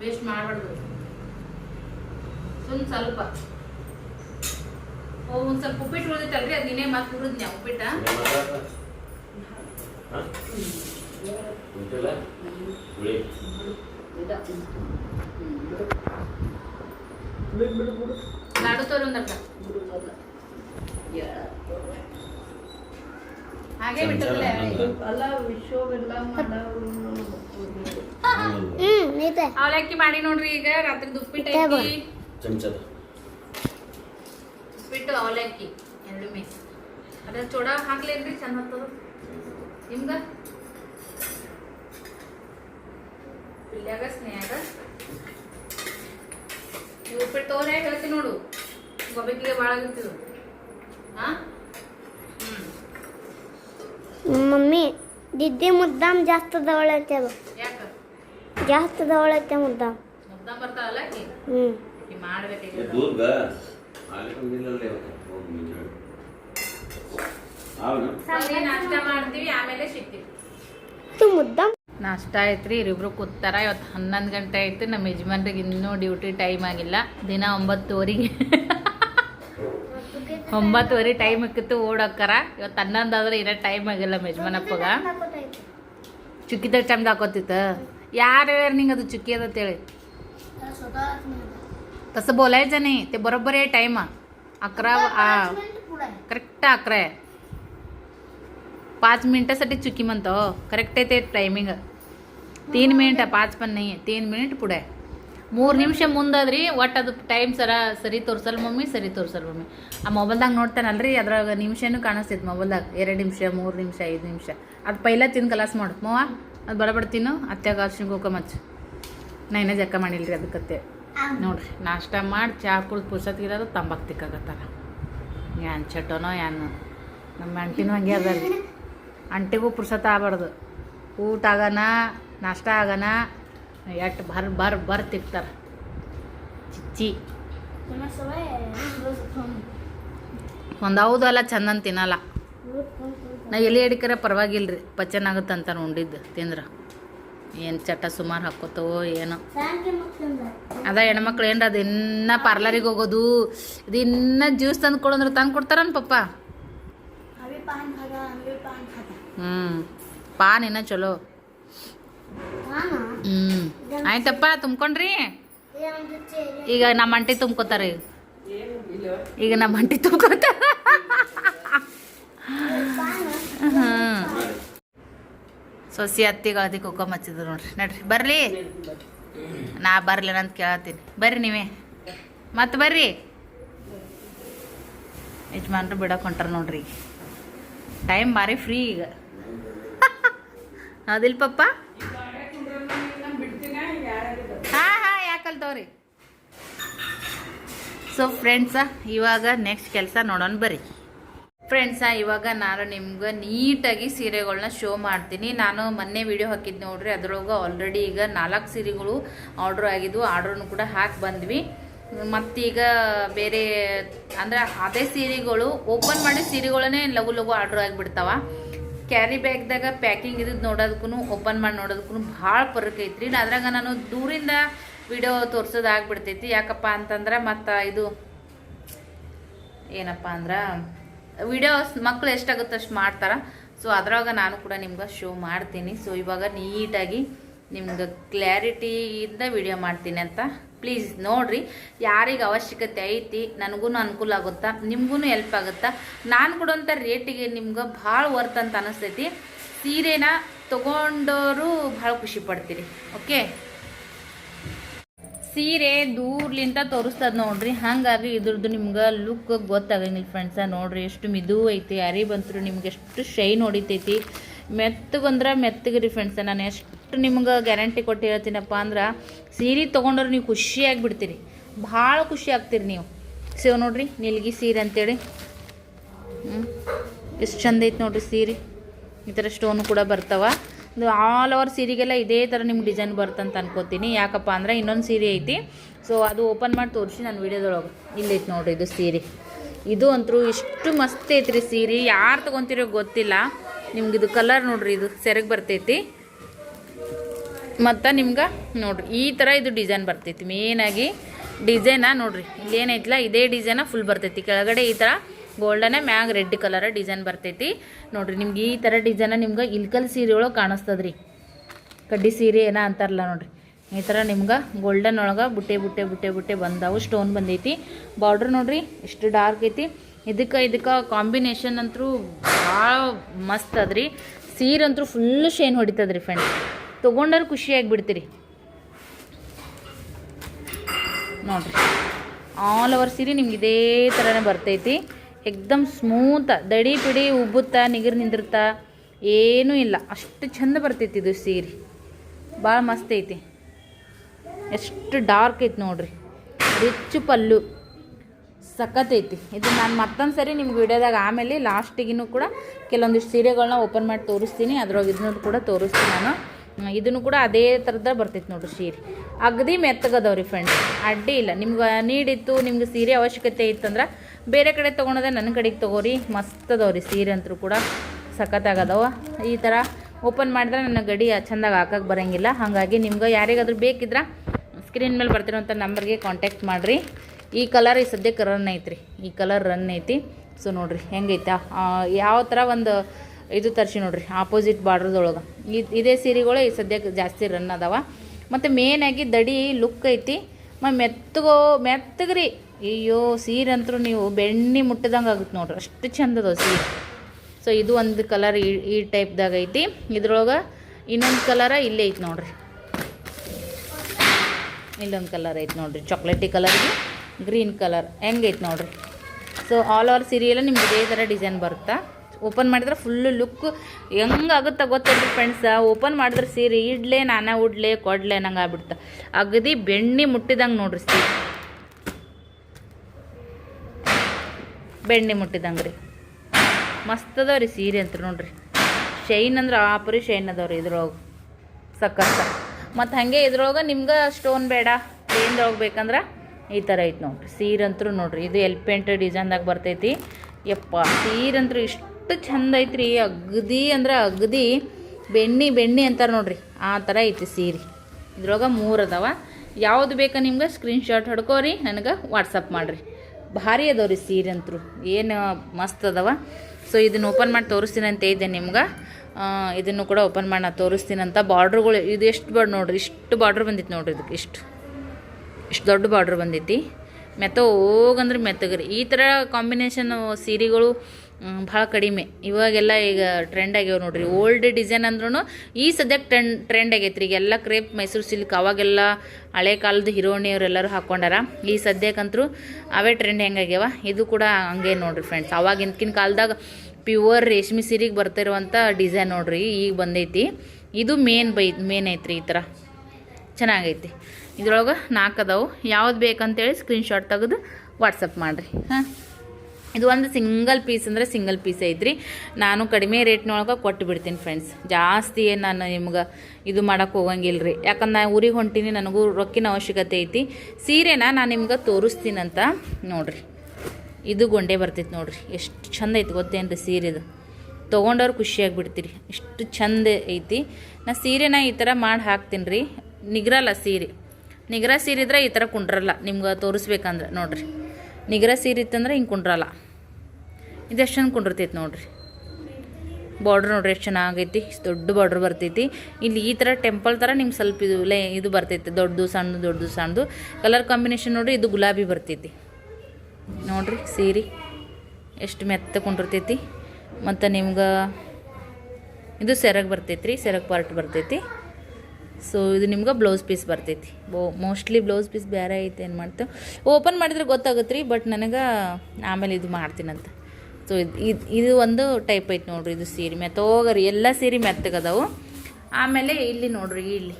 ವೇಸ್ಟ್ ಮಾಡಬಾರ್ದು ಸುಮ್ಮನೆ ಸ್ವಲ್ಪ ಓ ಒಂದು ಸ್ವಲ್ಪ ಉಪ್ಪಿಟ್ಟು ಉಳಿದಿತ್ತಲ್ರಿ ಅದು ನೀನೇ ಮತ್ತೆ ಉಳಿದ್ನಿ ಉಪ್ಪಿಟ್ಟ ಲಾಡು ತೋರಿ ಒಂದರ್ಧ ಹಾಗೆ ಬಿಟ್ಟಲ್ಲ ಅಲ್ಲ ವಿಶ್ವವೆಲ್ಲ ಅವಲಕ್ಕಿ ಮಾಡಿ ನೋಡ್ರಿ ಈಗ ರಾತ್ರಿ ಉಪ್ಪಿಟ್ಟು ಐತಿ ಚಮಚದ. ಉಪ್ಪಿಟ್ಟು ಅವಲಕ್ಕಿ ಎರಡು ಮಿಕ್ಸ್ ಅದ್ರ ಚೂಡ ಹಾಕ್ಲೇನ್ರಿ ಚಂದ ಹತ್ತದ ನಿಮ್ಗ? ಇಲ್ಲಾಗ ಸ್ನೇಹ ಉಪ್ಪಿಟ್ಟು ತೋರೇ ಹೇಳ್ತೀನಿ ನೋಡು. ಮಮ್ಮಿ ದಿದ್ದೆ ಮುದ್ದಾಮ್ ಜಾಸ್ತಿ ದವಳತ್ತೆ ಅದು ಜಾಸ್ತಿ ದವಳತ್ತೆ ಮುದ್ದಾಮ್. ನಾಷ್ಟ ಆಯ್ತ್ರಿ ಇರಿಬ್ರು ಕೂತಾರ. ಇವತ್ತು ಹನ್ನೊಂದು ಗಂಟೆ ಆಯ್ತು ನಮ್ಮ ಯಜಮಾನ್ರಿಗೆ ಇನ್ನೂ ಡ್ಯೂಟಿ ಟೈಮ್ ಆಗಿಲ್ಲ. ದಿನ ಒಂಬತ್ತುವರೆಗೆ. ಒಂಬತ್ತುವರೆ ಟೈಮ್ ಇಕ್ಕಿತ್ತು ಓಡೋಕ್ಕಾರ ಇವತ್ತು ಹನ್ನೊಂದು ಆದ್ರೆ ಇನ್ನೂ ಟೈಮ್ ಆಗಿಲ್ಲ ನಮ್ಮ ಯಜಮಾನಪ್ಪಗ ಚುಕ್ಕಿದಾಗ ಟೈಮ್ ಹಾಕೋತಿತ್ತ ಯಾರು ಹೇಳ್ಯಾರ ನಿಂಗೆ ಅದು ಚುಕ್ಕಿ ಅದ ಅಂತೇಳಿ तसं बोलायचं नाही ते बरोबर आहे टाईम अकरा करेक्ट अकरा आहे पाच मिनटासाठी चुकी म्हणतो करेक्ट आहे ते टायमिंग तीन ಮಿನಿಟ್ ಪಾಚ್ ಪನ್ ನೈ ತೀನ್ ಮಿನಿಟ್ ಪುಡೆ ಮೂರು ನಿಮಿಷ ಮುಂದಾದ್ರಿ ಒಟ್ಟು ಅದು ಟೈಮ್ ಸರ ಸರಿ ತೋರ್ಸಲ್ ಮಮ್ಮಿ ಸರಿ ತೋರ್ಸಲ್ ಮಮ್ಮಿ. ಆ ಮೊಬೈಲ್ದಾಗ ನೋಡ್ತಾನಲ್ರಿ ಅದ್ರಾಗ ನಿಮಿಷನೂ ಕಾಣಿಸ್ತೈತೆ ಮೊಬೈಲ್ದಾಗ. ಎರಡು ನಿಮಿಷ ಮೂರು ನಿಮಿಷ ಐದು ನಿಮಿಷ. ಅದು ಪೈಲ ತಿಂದು ಕಲಾಸ್ ಮಾಡು. ಮವ್ವ ಅದು ಬಡಬಡ ತಿನ್ನು ಅತ್ಯಾಗ ಅರ್ಶಿನ ಕುಂಕುಮ ಮಚ್ಚು. ನಾ ಇನ್ನೂ ಜಕ್ಕ ಮಾಡಿಲ್ರಿ ಅದಕ್ಕತ್ತೆ ನೋಡ್ರಿ ನಾಷ್ಟ ಮಾಡಿ ಚಾ ಕುಡ್ದು ಪುರ್ಸತ್ಗಿರೋದು ತಂಬಾಕ್ ತಿಕ್ಕಾಗತ್ತಾರ ಏನು ಚಟೋನೋ ಏನು ನಮ್ಮ ಅಂಟಿನೂ ಹಂಗೆ ಅದ ರೀ ಅಂಟಿಗೂ ಪುರ್ಸತ್ ಆಗಬಾರ್ದು. ಊಟ ಆಗನ ನಾಷ್ಟ ಆಗನ ಎಟ್ಟು ಬರ್ ಬರ್ ಬರ್ತಿರ್ತಾರೆ? ಚಿಚ್ಚಿ. ಒಂದು ಅಲ್ಲ ಚಂದನ್ ತಿನ್ನಲ್ಲ. ನಾ ಎಲ್ಲಿ ಅಡಿಕರೆ ಪರವಾಗಿಲ್ಲ ರೀ ಪಚನ್ ಆಗುತ್ತೆ ಅಂತ ಉಂಡಿದ್ದು ತಿಂದ್ರೆ. ಏನು ಚಟ್ಟ ಸುಮಾರು ಹಾಕೋತವೋ ಏನೋ. ಅದ ಹೆಣ್ಮಕ್ಳು ಏನ್ರ ಅದು ಇನ್ನೂ ಪಾರ್ಲರಿಗೆ ಹೋಗೋದು ಇದು ಜ್ಯೂಸ್ ತಂದು ಕೊಡಂದ್ರೆ ತಂದು ಕೊಡ್ತಾರನ್ ಪಪ್ಪ? ಹ್ಞೂ ಪಾನ್ ಇನ್ನೂ ಚಲೋ. ಹ್ಮ್. ಆಯ್ತಪ್ಪ ತುಂಬ್ಕೊಂಡ್ರಿ? ಈಗ ನಮ್ಮ ಅಂಟಿ ತುಂಬ್ಕೋತಾರ. ಈಗ ನಮ್ಮ ಅಂಟಿ ತುಂಬ್ಕೋತಾರ. ಸೊಸಿ ಅತ್ತಿಗೆ ಅದಕ್ಕೆ ಕುಕ್ಕೊಂಬ ಹಚ್ಚಿದ್ರು ನೋಡ್ರಿ. ನಡ್ರಿ ಬರ್ಲಿ. ನಾ ಬರ್ಲಿ ಅಂತ ಕೇಳತ್ತೀನಿ. ಬರ್ರಿ ನೀವೇ. ಮತ್ತೆ ಬರ್ರಿ. ಯಜಮಾನ್ರು ಬಿಡಕ್ಕೆ ಹೊಂಟ್ರ ನೋಡ್ರಿ ಟೈಮ್ ಬಾರಿ ಫ್ರೀ ಈಗ. ಹೌದಿಲ್ಲ ಪಪ್ಪ ತಗೋರಿ ಸೊ ಫ್ರೆಂಡ್ಸ ಇವಾಗ ನೆಕ್ಸ್ಟ್ ಕೆಲಸ ನೋಡೋಣ ಬರ್ರಿ. ಫ್ರೆಂಡ್ಸ ಇವಾಗ ನಾನು ನಿಮ್ಗೆ ನೀಟಾಗಿ ಸೀರೆಗಳನ್ನ ಶೋ ಮಾಡ್ತೀನಿ. ನಾನು ಮೊನ್ನೆ ವಿಡಿಯೋ ಹಾಕಿದ್ದು ನೋಡ್ರಿ, ಅದ್ರೊಳಗೆ ಆಲ್ರೆಡಿ ಈಗ ನಾಲ್ಕು ಸೀರೆಗಳು ಆರ್ಡ್ರ್ ಆಗಿದ್ವು. ಆರ್ಡ್ರನ್ನು ಕೂಡ ಹಾಕಿ ಬಂದ್ವಿ. ಮತ್ತೀಗ ಬೇರೆ, ಅಂದ್ರೆ ಅದೇ ಸೀರೆಗಳು ಓಪನ್ ಮಾಡಿ ಸೀರೆಗಳನ್ನೇ ಲಘು ಲಘು ಆರ್ಡ್ರ್ ಆಗಿಬಿಡ್ತಾವ. ಕ್ಯಾರಿ ಬ್ಯಾಗ್ದಾಗ ಪ್ಯಾಕಿಂಗ್ ಇದ್ದು ನೋಡೋದಕ್ಕೂ ಓಪನ್ ಮಾಡಿ ನೋಡೋದಕ್ಕೂ ಭಾಳ ಫರಕ್ ಅದ್ರಾಗ ನಾನು ದೂರಿಂದ ವಿಡಿಯೋ ತೋರ್ಸೋದಾಗ್ಬಿಡ್ತೈತಿ ಯಾಕಪ್ಪ ಅಂತಂದ್ರೆ ಮತ್ತು ಇದು ಏನಪ್ಪ ಅಂದ್ರೆ ವಿಡಿಯೋಸ್ ಮಕ್ಳು ಎಷ್ಟಾಗುತ್ತೆ ಅಷ್ಟು ಮಾಡ್ತಾರೆ. ಸೊ ಅದ್ರಾಗ ನಾನು ಕೂಡ ನಿಮ್ಗೆ ಶೋ ಮಾಡ್ತೀನಿ. ಸೊ ಇವಾಗ ನೀಟಾಗಿ ನಿಮ್ಗೆ ಕ್ಲ್ಯಾರಿಟಿಯಿಂದ ವಿಡಿಯೋ ಮಾಡ್ತೀನಿ ಅಂತ. ಪ್ಲೀಸ್ ನೋಡ್ರಿ. ಯಾರಿಗೆ ಅವಶ್ಯಕತೆ ಐತಿ ನನಗೂ ಅನುಕೂಲ ಆಗುತ್ತಾ ನಿಮ್ಗೂ ಎಲ್ಪ್ ಆಗುತ್ತಾ, ನಾನು ಕೊಡೋಂಥ ರೇಟಿಗೆ ನಿಮ್ಗೆ ಭಾಳ ವರ್ತ್ ಅಂತ ಅನಿಸ್ತೈತಿ. ಸೀರೆನ ತೊಗೊಂಡೋರು ಭಾಳ ಖುಷಿ ಪಡ್ತೀರಿ. ಓಕೆ ಸೀರೆ ದೂರ್ಲಿಂತ ತೋರಿಸ್ತದ ನೋಡ್ರಿ. ಹಂಗಾಗಿ ಇದ್ರದ್ದು ನಿಮ್ಗೆ ಲುಕ್ ಗೊತ್ತಾಗಂಗಿಲ್ಲ ಫ್ರೆಂಡ್ಸ ನೋಡ್ರಿ ಎಷ್ಟು ಮಿದು ಐತಿ, ಅರಿ ಬಂತರು ನಿಮ್ಗೆ ಎಷ್ಟು ಶೈನ್ ಹೊಡಿತೈತಿ. ಮೆತ್ತಗಂದ್ರೆ ಮೆತ್ತಗೆ ರೀ ಫ್ರೆಂಡ್ಸ ನಾನು ಎಷ್ಟು ನಿಮ್ಗೆ ಗ್ಯಾರಂಟಿ ಕೊಟ್ಟು ಹೇಳ್ತೀನಪ್ಪ ಅಂದ್ರೆ, ಸೀರೆ ತೊಗೊಂಡ್ರೆ ನೀವು ಖುಷಿಯಾಗಿ ಬಿಡ್ತೀರಿ ಭಾಳ ಖುಷಿ ಆಗ್ತೀರಿ ನೀವು. ಸೇವ್ ನೋಡ್ರಿ, ನಿಲ್ಗಿ ಸೀರೆ ಅಂತೇಳಿ. ಎಷ್ಟು ಚಂದ ಐತೆ ನೋಡ್ರಿ ಸೀರೆ. ಈ ಥರ ಸ್ಟೋನು ಕೂಡ ಬರ್ತಾವ. ಆಲ್ ಓವರ್ ಸೀರೆಗೆಲ್ಲ ಇದೇ ಥರ ನಿಮ್ಗೆ ಡಿಸೈನ್ ಬರ್ತಂತ ಅನ್ಕೋತೀನಿ. ಯಾಕಪ್ಪ ಅಂದ್ರೆ ಇನ್ನೊಂದು ಸೀರೆ ಐತಿ. ಸೊ ಅದು ಓಪನ್ ಮಾಡಿ ತೋರಿಸಿ ನಾನು ವಿಡಿಯೋದೊಳಗೆ. ಇಲ್ಲೈತೆ ನೋಡಿರಿ ಇದು ಸೀರೆ. ಇದು ಅಂತೂ ಇಷ್ಟು ಮಸ್ತ್ ಐತ್ರಿ ಸೀರೆ. ಯಾರು ತೊಗೊತೀರೋ ಗೊತ್ತಿಲ್ಲ. ನಿಮ್ಗೆ ಇದು ಕಲರ್ ನೋಡ್ರಿ, ಇದು ಸೆರಗ್ ಬರ್ತೈತಿ. ಮತ್ತು ನಿಮ್ಗೆ ನೋಡ್ರಿ, ಈ ಥರ ಇದು ಡಿಸೈನ್ ಬರ್ತೈತಿ. ಮೇನಾಗಿ ಡಿಸೈನ ನೋಡ್ರಿ. ಇಲ್ಲೇನೈತಿಲ್ಲ ಇದೇ ಡಿಸೈನ ಫುಲ್ ಬರ್ತೈತಿ. ಕೆಳಗಡೆ ಈ ಥರ ಗೋಲ್ಡನ ಮ್ಯಾಗ ರೆಡ್ ಕಲರ್ ಡಿಸೈನ್ ಬರ್ತೈತಿ. ನೋಡ್ರಿ, ನಿಮ್ಗೆ ಈ ಥರ ಡಿಸೈನ ನಿಮ್ಗೆ ಇಲ್ಕಲ್ ಸೀರೆ ಒಳಗೆ ಕಾಣಿಸ್ತದ್ರಿ. ಕಡ್ಡಿ ಸೀರೆ ಏನ ಅಂತಾರಲ್ಲ ನೋಡ್ರಿ. ಈ ಥರ ನಿಮ್ಗೆ ಗೋಲ್ಡನ್ ಒಳಗೆ ಬುಟ್ಟೆ ಬುಟ್ಟೆ ಬುಟ್ಟೆ ಬುಟ್ಟೆ ಬಂದಾವು, ಸ್ಟೋನ್ ಬಂದೈತಿ. ಬಾರ್ಡ್ರ್ ನೋಡ್ರಿ ಎಷ್ಟು ಡಾರ್ಕ್ ಐತಿ. ಇದಕ್ಕೆ ಇದಕ್ಕೆ ಕಾಂಬಿನೇಷನ್ ಅಂತೂ ಭಾಳ ಮಸ್ತ್ ಅದ್ರಿ. ಸೀರೆ ಅಂತೂ ಫುಲ್ ಶೇನ್ ಹೊಡಿತದ್ರಿ ಫ್ರೆಂಡ್ಸ್ ತೊಗೊಂಡ್ರೆ ಖುಷಿಯಾಗಿ ಬಿಡ್ತೀರಿ ನೋಡ್ರಿ ಆಲ್ ಓವರ್ ಸೀರೆ ನಿಮ್ಗೆ ಇದೇ ಥರನೇ ಬರ್ತೈತಿ. ಎಕ್ದಮ್ ಸ್ಮೂತ, ದಡಿ ಪಿಡಿ ಉಬ್ಬುತ್ತಾ, ನಿಗರ್ ನಿಂದಿರ್ತಾ ಏನೂ ಇಲ್ಲ. ಅಷ್ಟು ಚಂದ ಬರ್ತೈತಿ ಇದು ಸೀರೆ. ಭಾಳ ಮಸ್ತ್ ಐತಿ. ಎಷ್ಟು ಡಾರ್ಕ್ ಐತಿ ನೋಡ್ರಿ. ರಿಚ್ಚು ಪಲ್ಲು. ಸಖತ್ತೈತಿ ಇದು ನಾನು ಮತ್ತೊಂದು ಸರಿ ನಿಮ್ಗೆ ವಿಡಿಯೋದಾಗ ಆಮೇಲೆ ಲಾಸ್ಟಿಗಿನೂ ಕೂಡ ಕೆಲವೊಂದಿಷ್ಟು ಸೀರೆಗಳನ್ನ ಓಪನ್ ಮಾಡಿ ತೋರಿಸ್ತೀನಿ. ಅದ್ರೊಳಗೆ ಇದನ್ನ ಕೂಡ ತೋರಿಸ್ತೀನಿ ನಾನು. ಇದನ್ನು ಕೂಡ ಅದೇ ಥರದ ಬರ್ತೈತಿ ನೋಡ್ರಿ ಸೀರೆ. ಅಗದಿ ಮೆತ್ತಗದವ್ರಿ ಫ್ರೆಂಡ್ಸ್ ಅಡ್ಡಿ ಇಲ್ಲ. ನಿಮ್ಗೆ ನೀಡಿತ್ತು ನಿಮ್ಗೆ ಸೀರೆ ಅವಶ್ಯಕತೆ ಇತ್ತಂದ್ರೆ ಬೇರೆ ಕಡೆ ತೊಗೊಳೋದೆ ನನ್ನ ಕಡೆಗೆ ತೊಗೋರಿ. ಮಸ್ತ್ ಅದಾವ್ರಿ ಸೀರೆ ಅಂತೂ ಕೂಡ. ಸಖತ್ತಾಗದವ. ಈ ಥರ ಓಪನ್ ಮಾಡಿದ್ರೆ ನನ್ನ ಗಡಿ ಚೆಂದಾಗಿ ಹಾಕಕ್ಕೆ ಬರೋಂಗಿಲ್ಲ. ಹಾಗಾಗಿ ನಿಮ್ಗೆ ಯಾರಿಗಾದ್ರೂ ಬೇಕಿದ್ರೆ ಸ್ಕ್ರೀನ್ ಮೇಲೆ ಬರ್ತಿರೋಂಥ ನಂಬರ್ಗೆ ಕಾಂಟ್ಯಾಕ್ಟ್ ಮಾಡಿರಿ. ಈ ಕಲರ್ ಈ ಸದ್ಯಕ್ಕೆ ರನ್ ಐತ್ರಿ. ಈ ಕಲರ್ ರನ್ ಐತಿ. ಸೊ ನೋಡಿರಿ ಹೆಂಗೈತೆ. ಯಾವ ಥರ ಒಂದು ಇದು ತರಿಸಿ ನೋಡಿರಿ. ಆಪೋಸಿಟ್ ಬಾರ್ಡ್ರದೊಳಗೆ. ಇದೇ ಸೀರೆಗಳು ಈ ಸದ್ಯಕ್ಕೆ ಜಾಸ್ತಿ ರನ್ ಅದಾವ. ಮತ್ತು ಮೇನಾಗಿ ದಡಿ ಲುಕ್ ಐತಿ. ಮತ್ತು ಮೆತ್ತಗೋ, ಮೆತ್ತಗ್ರಿ. ಅಯ್ಯೋ ಸೀರೆ ಅಂತೂ ನೀವು ಬೆಣ್ಣೆ ಮುಟ್ಟದಂಗೆ ಆಗುತ್ತೆ ನೋಡ್ರಿ. ಅಷ್ಟು ಚಂದದ ಸೀರೆ. ಸೊ ಇದು ಒಂದು ಕಲರ್ ಈ ಈ ಟೈಪ್ದಾಗ ಐತಿ. ಇದ್ರೊಳಗೆ ಇನ್ನೊಂದು ಕಲರ ಇಲ್ಲೇ ಐತಿ ನೋಡ್ರಿ. ಇಲ್ಲೊಂದು ಕಲರ್ ಐತಿ ನೋಡ್ರಿ. ಚಾಕ್ಲೇಟಿ ಕಲರ್ಗೆ ಗ್ರೀನ್ ಕಲರ್ ಹೆಂಗೈತೆ ನೋಡ್ರಿ. ಸೊ ಆಲ್ ಓವರ್ ಸೀರೆ ಎಲ್ಲ ನಿಮ್ಗೆ ಇದೇ ಥರ ಡಿಸೈನ್ ಬರುತ್ತಾ? ಓಪನ್ ಮಾಡಿದ್ರೆ ಫುಲ್ಲು ಲುಕ್ ಹೆಂಗಾಗುತ್ತೆ ಗೊತ್ತಿಲ್ಲ ಫ್ರೆಂಡ್ಸ ಓಪನ್ ಮಾಡಿದ್ರೆ ಸೀರೆ ಇಡ್ಲೆ ನಾನೇ, ಉಡ್ಲೆ ಕೊಡ್ಲೆ ನಂಗೆ ಆಗ್ಬಿಡ್ತ. ಅಗದಿ ಬೆಣ್ಣೆ ಮುಟ್ಟಿದಂಗೆ ನೋಡ್ರಿ ಸೀರೆ. ಬೆಣ್ಣೆ ಮುಟ್ಟಿದಂಗೆ ರೀ ಮಸ್ತ್ ಅದಾವ ರೀ ಸೀರೆ ಅಂತ ನೋಡ್ರಿ. ಶೈನ್ ಅಂದ್ರೆ ಆಪರಿ ಶೈನ್ ರೀ ಇದ್ರೊಳಗೆ. ಸಕ್ಕತ್ತ ಮತ್ತು ಹಾಗೆ ಇದ್ರೊಳಗೆ ನಿಮ್ಗೆ ಸ್ಟೋನ್ ಬೇಡ ಪ್ಲೇನ್ದೊಳಗೆ ಬೇಕಂದ್ರೆ ಈ ಥರ ಐತೆ ನೋಡ್ರಿ. ಸೀರೆ ಅಂತೂ ನೋಡ್ರಿ, ಇದು ಎಲ್ ಪೇಂಟ್ ಡಿಸೈನ್ದಾಗ ಬರ್ತೈತಿ. ಯಪ್ಪ, ಸೀರೆ ಅಂತೂ ಇಷ್ಟು ಚಂದ ಐತ್ರಿ. ಅಗದಿ ಅಂದ್ರೆ ಅಗದಿ, ಬೆಣ್ಣೆ ಬೆಣ್ಣೆ ಅಂತಾರೆ ನೋಡ್ರಿ. ಆ ಥರ ಐತಿ ಸೀರೆ. ಇದ್ರೊಳಗೆ ಮೂರು ಅದಾವ. ಯಾವ್ದು ಬೇಕಾ ನಿಮ್ಗೆ ಸ್ಕ್ರೀನ್ಶಾಟ್ ಹೊಡ್ಕೋರಿ, ನನಗೆ ವಾಟ್ಸಪ್ ಮಾಡಿರಿ. ಭಾರಿ ಅದಾವ ರೀ ಸೀರೆ ಅಂತರು ಏನು ಮಸ್ತ್ ಅದಾವ. ಸೊ ಇದನ್ನು ಓಪನ್ ಮಾಡಿ ತೋರಿಸ್ತೀನಿ ಅಂತ ಇದ್ದೆ ನಿಮ್ಗೆ. ಇದನ್ನು ಕೂಡ ಓಪನ್ ಮಾಡಿ ನಾನು ತೋರಿಸ್ತೀನಿ ಅಂತ. ಬಾರ್ಡ್ರುಗಳು, ಇದು ಎಷ್ಟು ಬಾರ್ಡ್ ನೋಡ್ರಿ, ಇಷ್ಟು ಬಾರ್ಡ್ರ್ ಬಂದಿತ್ತು ನೋಡ್ರಿ ಇದಕ್ಕೆ, ಇಷ್ಟು. ಇಷ್ಟು ದೊಡ್ಡ ಬಾರ್ಡ್ರ್ ಬಂದೈತಿ ಮೆತ್ತ ಹೋಗಂದ್ರೆ ಮೆತ್ತಗ್ರಿ ಈ ಥರ ಕಾಂಬಿನೇಷನ್ ಸೀರೆಗಳು ಭಾಳ ಕಡಿಮೆ. ಇವಾಗೆಲ್ಲ ಈಗ ಟ್ರೆಂಡ್ ಆಗ್ಯಾವ ನೋಡ್ರಿ. ಓಲ್ಡ್ ಡಿಸೈನ್ ಅಂದ್ರೂ ಈ ಸದ್ಯಕ್ಕೆ ಟ್ರೆಂಡ್ ಟ್ರೆಂಡ್ ಆಗೈತೆ ರೀ ಈಗೆಲ್ಲ ಕ್ರೇಪ್ ಮೈಸೂರು ಸಿಲ್ಕ್ ಅವಾಗೆಲ್ಲ ಹಳೆ ಕಾಲದ ಹೀರೋಣಿಯವರೆಲ್ಲರೂ ಹಾಕ್ಕೊಂಡಾರ ಈ ಸದ್ಯಕ್ಕಂತರೂ ಅವೇ ಟ್ರೆಂಡ್ ಹೆಂಗಾಗ್ಯಾವ ಇದು ಕೂಡ ಹಂಗೆ ನೋಡ್ರಿ ಫ್ರೆಂಡ್ಸ್ ಅವಾಗಿನ್ಕಿನ ಕಾಲದಾಗ ಪ್ಯೂರ್ ರೇಷ್ಮೆ ಸೀರೆಗೆ ಬರ್ತಿರುವಂಥ ಡಿಸೈನ್ ನೋಡ್ರಿ. ಈಗ ಬಂದೈತಿ. ಇದು ಮೇನ್ ಬೈ ಮೇನ್ ಐತ್ರಿ ಈ ಥರ ಚೆನ್ನಾಗೈತಿ. ಇದ್ರೊಳಗೆ ನಾಲ್ಕು ಅದಾವು. ಯಾವ್ದು ಬೇಕಂತೇಳಿ ಸ್ಕ್ರೀನ್ಶಾಟ್ ತೆಗೆದು ವಾಟ್ಸಪ್ ಮಾಡಿರಿ. ಹಾಂ? ಇದು ಒಂದು ಸಿಂಗಲ್ ಪೀಸ್ ಅಂದರೆ ಸಿಂಗಲ್ ಪೀಸ್ ಐತ್ರಿ ನಾನು ಕಡಿಮೆ ರೇಟ್ನೊಳಗೆ ಕೊಟ್ಟು ಬಿಡ್ತೀನಿ ಫ್ರೆಂಡ್ಸ್ ಜಾಸ್ತಿ ಏನು ನಾನು ನಿಮ್ಗೆ ಇದು ಮಾಡೋಕೆ ಹೋಗಂಗಿಲ್ಲ ರೀ ಯಾಕಂದ್ರೆ ನಾನು ಊರಿಗೆ ಹೊಂಟೀನಿ, ನನಗೂ ರೊಕ್ಕಿನ ಅವಶ್ಯಕತೆ ಐತಿ. ಸೀರೆನ ನಾನು ನಿಮ್ಗೆ ತೋರಿಸ್ತೀನಂತ ನೋಡಿರಿ. ಇದು ಗೊಂಡೆ ಬರ್ತೈತೆ ನೋಡಿರಿ. ಎಷ್ಟು ಚಂದ ಐತಿ ಗೊತ್ತೇನು ರೀ ಸೀರೆದು ತೊಗೊಂಡವ್ರು ಖುಷಿಯಾಗಿ ಬಿಡ್ತೀರಿ ಎಷ್ಟು ಚಂದ ಐತಿ. ನಾ ಸೀರೆನ ಈ ಥರ ಮಾಡಿ ಹಾಕ್ತೀನಿ ರೀ ನಿಗ್ರಲ್ಲ ಸೀರೆ. ನಿಗ್ರ ಸೀರೆ ಇದ್ರೆ ಈ ಥರ ಕುಂಡ್ರಲ್ಲ. ನಿಮ್ಗೆ ತೋರಿಸ್ಬೇಕಂದ್ರೆ ನೋಡ್ರಿ. ನಿಗ್ರ ಸೀರೆ ಇತ್ತಂದ್ರೆ ಹಿಂಗೆ ಕುಂಡ್ರಲ್ಲ. ಇದು ಎಷ್ಟು ಚಂದ ಕುಂಡಿರ್ತೈತಿ ನೋಡ್ರಿ. ಬಾರ್ಡ್ರ್ ನೋಡ್ರಿ ಎಷ್ಟು ಚೆನ್ನಾಗೈತಿ ದೊಡ್ಡ ಬಾರ್ಡ್ರ್ ಬರ್ತೈತಿ. ಇಲ್ಲಿ ಈ ಥರ ಟೆಂಪಲ್ ಥರ ನಿಮ್ಗೆ ಸ್ವಲ್ಪ ಇದು ಲೇ, ಇದು ಬರ್ತೈತಿ, ದೊಡ್ಡದು, ಸಣ್ಣದು ದೊಡ್ಡದು, ಸಣ್ಣದು. ಕಲರ್ ಕಾಂಬಿನೇಷನ್ ನೋಡ್ರಿ ಇದು ಗುಲಾಬಿ ಬರ್ತೈತಿ. ನೋಡ್ರಿ ಸೀರೆ ಎಷ್ಟು ಮೆತ್ತ ಕುಂಡಿರ್ತೈತಿ. ಮತ್ತು ನಿಮ್ಗೆ ಇದು ಸೆರಗ್ ಬರ್ತೈತಿ ರೀ ಸೆರಗ್ ಪಾರ್ಟ್ ಬರ್ತೈತಿ. ಸೊ ಇದು ನಿಮ್ಗೆ ಬ್ಲೌಸ್ ಪೀಸ್ ಬರ್ತೈತಿ. ಬೋ ಮೋಸ್ಟ್ಲಿ ಬ್ಲೌಸ್ ಪೀಸ್ ಬೇರೆ ಐತೆ ಏನು ಮಾಡ್ತೇವೆ ಓಪನ್ ಮಾಡಿದ್ರೆ ಗೊತ್ತಾಗುತ್ತೆ ರೀ ಬಟ್ ನನಗೆ ಆಮೇಲೆ ಇದು ಮಾಡ್ತೀನಂತ. ಸೊ ಇದು ಇದು ಒಂದು ಟೈಪ್ ಐತೆ ನೋಡ್ರಿ ಇದು ಸೀರೆ ಮೆತ್ತೋಗರಿ, ಎಲ್ಲ ಸೀರೆ ಮೆತ್ತಗದವು. ಆಮೇಲೆ ಇಲ್ಲಿ ನೋಡ್ರಿ, ಇಲ್ಲಿ.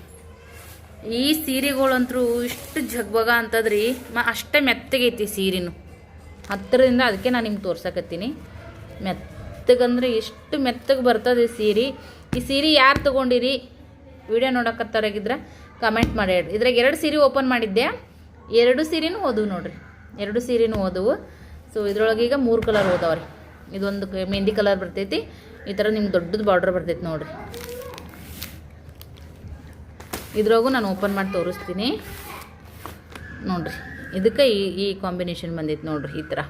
ಈ ಸೀರೆಗಳಂತೂ ಇಷ್ಟು ಜಗ್ಬಗ ಅಂತದ್ರಿ, ಮ, ಅಷ್ಟೇ ಮೆತ್ತಗೈತಿ ಸೀರೆನು. ಹತ್ತಿರದಿಂದ ಅದಕ್ಕೆ ನಾನು ನಿಮ್ಗೆ ತೋರ್ಸಕತ್ತೀನಿ. ಮೆತ್ತಗಂದ್ರೆ ಎಷ್ಟು ಮೆತ್ತಗೆ ಬರ್ತದೆ ಸೀರೆ. ಈ ಸೀರೆ ಯಾರು ತೊಗೊಂಡಿರಿ? ವಿಡಿಯೋ ನೋಡೋಕತ್ತಾರಾಗಿದ್ರೆ ಕಮೆಂಟ್ ಮಾಡಿ ಹೇಳ್ರಿ. ಇದ್ರಾಗ ಎರಡು ಸೀರೆ ಓಪನ್ ಮಾಡಿದ್ದೆ ಎರಡು ಸೀರೆನೂ ಓದವು ನೋಡ್ರಿ. ಎರಡು ಸೀರೆನೂ ಓದವು ಸೊ ಇದ್ರೊಳಗೆ ಈಗ ಮೂರು ಕಲರ್ ಓದವ್ರಿ ಇದೊಂದು ಮೆಹಂದಿ ಕಲರ್ ಬರ್ತೈತಿ. ಈ ಥರ ನಿಮ್ಗೆ ದೊಡ್ಡದು ಬಾರ್ಡ್ರ್ ಬರ್ತೈತಿ ನೋಡ್ರಿ. ಇದ್ರೊಳಗೂ ನಾನು ಓಪನ್ ಮಾಡಿ ತೋರಿಸ್ತೀನಿ. ನೋಡ್ರಿ. ಇದಕ್ಕೆ ಈ ಈ ಕಾಂಬಿನೇಷನ್ ಬಂದೈತೆ ನೋಡ್ರಿ ಈ ಥರ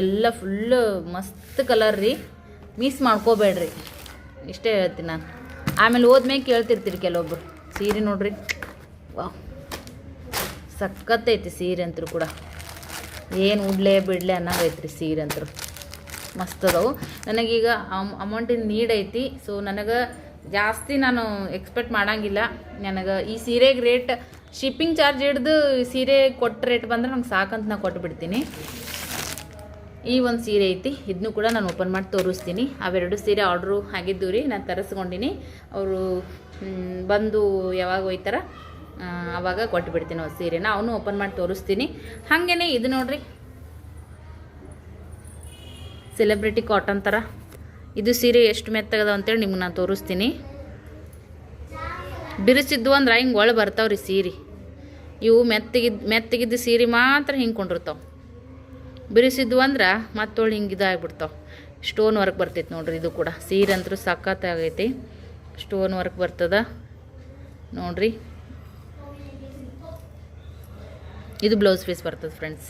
ಎಲ್ಲ ಫುಲ್ಲು ಮಸ್ತ್ ಕಲರ್ ರೀ. ಮಿಸ್ ಮಾಡ್ಕೋಬೇಡ್ರಿ. ಇಷ್ಟೇ ಹೇಳ್ತೀನಿ ನಾನು. ಆಮೇಲೆ ಹೋದ್ಮೇಲೆ ಕೇಳ್ತಿರ್ತೀರಿ ಕೆಲವೊಬ್ರು. ಸೀರೆ ನೋಡ್ರಿ. ವಾ ಸಖತ್ತೈತಿ ಸೀರೆ ಅಂತರು ಕೂಡ. ಏನು ಉಡ್ಲೆ ಬಿಡ್ಲೆ ಅನ್ನೋಂಗೈತ್ರಿ ಸೀರೆ ಅಂತರು ಮಸ್ತ್ ಅದಾವು. ನನಗೀಗ ಅಮ್, ಅಮೌಂಟಿನ ನೀಡ್ ಐತಿ. ಸೊ ನನಗೆ ಜಾಸ್ತಿ ನಾನು ಎಕ್ಸ್ಪೆಕ್ಟ್ ಮಾಡಂಗಿಲ್ಲ. ನನಗೆ ಈ ಸೀರೆಗೆ ರೇಟ್ ಶಿಪ್ಪಿಂಗ್ ಚಾರ್ಜ್ ಹಿಡ್ದು ಸೀರೆ ಕೊಟ್ಟ ರೇಟ್ ಬಂದ್ರೆ ನಂಗೆ ಸಾಕಂತ ನಾನು ಕೊಟ್ಟು ಬಿಡ್ತೀನಿ ಈ ಒಂದು ಸೀರೆ ಐತಿ. ಇದನ್ನು ಕೂಡ ನಾನು ಓಪನ್ ಮಾಡಿ ತೋರಿಸ್ತೀನಿ. ಅವೆರಡು ಸೀರೆ ಆರ್ಡ್ರು ಆಗಿದ್ದು ರೀ, ನಾನು ತರಿಸ್ಕೊಂಡಿನಿ. ಅವರು ಬಂದು ಯಾವಾಗ ಒಯ್ತಾರ ಆವಾಗ ಅವಾಗ ಕೊಟ್ಟು ಬಿಡ್ತೀನಿ ಒಂದು ಸೀರೆನ. ಅವನು ಓಪನ್ ಮಾಡಿ ತೋರಿಸ್ತೀನಿ. ಹಾಗೇನೆ ಇದು ನೋಡ್ರಿ. ಸೆಲೆಬ್ರಿಟಿ ಕಾಟನ್ ಥರ ಇದು ಸೀರೆ ಎಷ್ಟು ಮೆತ್ತಗದ ಅಂತೇಳಿ ನಿಮ್ಗೆ ನಾನು ತೋರಿಸ್ತೀನಿ. ಬಿರುಸಿದ್ದು ಅಂದ್ರೆ ಹಿಂಗೆ ಒಳ ಬರ್ತಾವ್ರಿ ಸೀರೆ. ಇವು ಮೆತ್ತಗಿದ್ದು ಮೆತ್ತಗಿದ್ದು ಸೀರೆ ಮಾತ್ರ ಹಿಂಗೆ ಕೊಂಡಿರ್ತಾವೆ. ಬಿರುಸಿದ್ವು ಅಂದ್ರೆ ಮತ್ತೊಳ್ಳೆ ಹಿಂಗೆ ಇದಾಗ್ಬಿಡ್ತಾವೆ. ಸ್ಟೋನ್ ವರ್ಕ್ ಬರ್ತೈತೆ ನೋಡ್ರಿ ಇದು ಕೂಡ. ಸೀರೆ ಅಂತೂ ಸಖತ್ತಾಗೈತಿ ಸ್ಟೋನ್ ವರ್ಕ್ ಬರ್ತದ. ನೋಡ್ರಿ. ಇದು ಬ್ಲೌಸ್ ಪೀಸ್ ಬರ್ತದೆ ಫ್ರೆಂಡ್ಸ್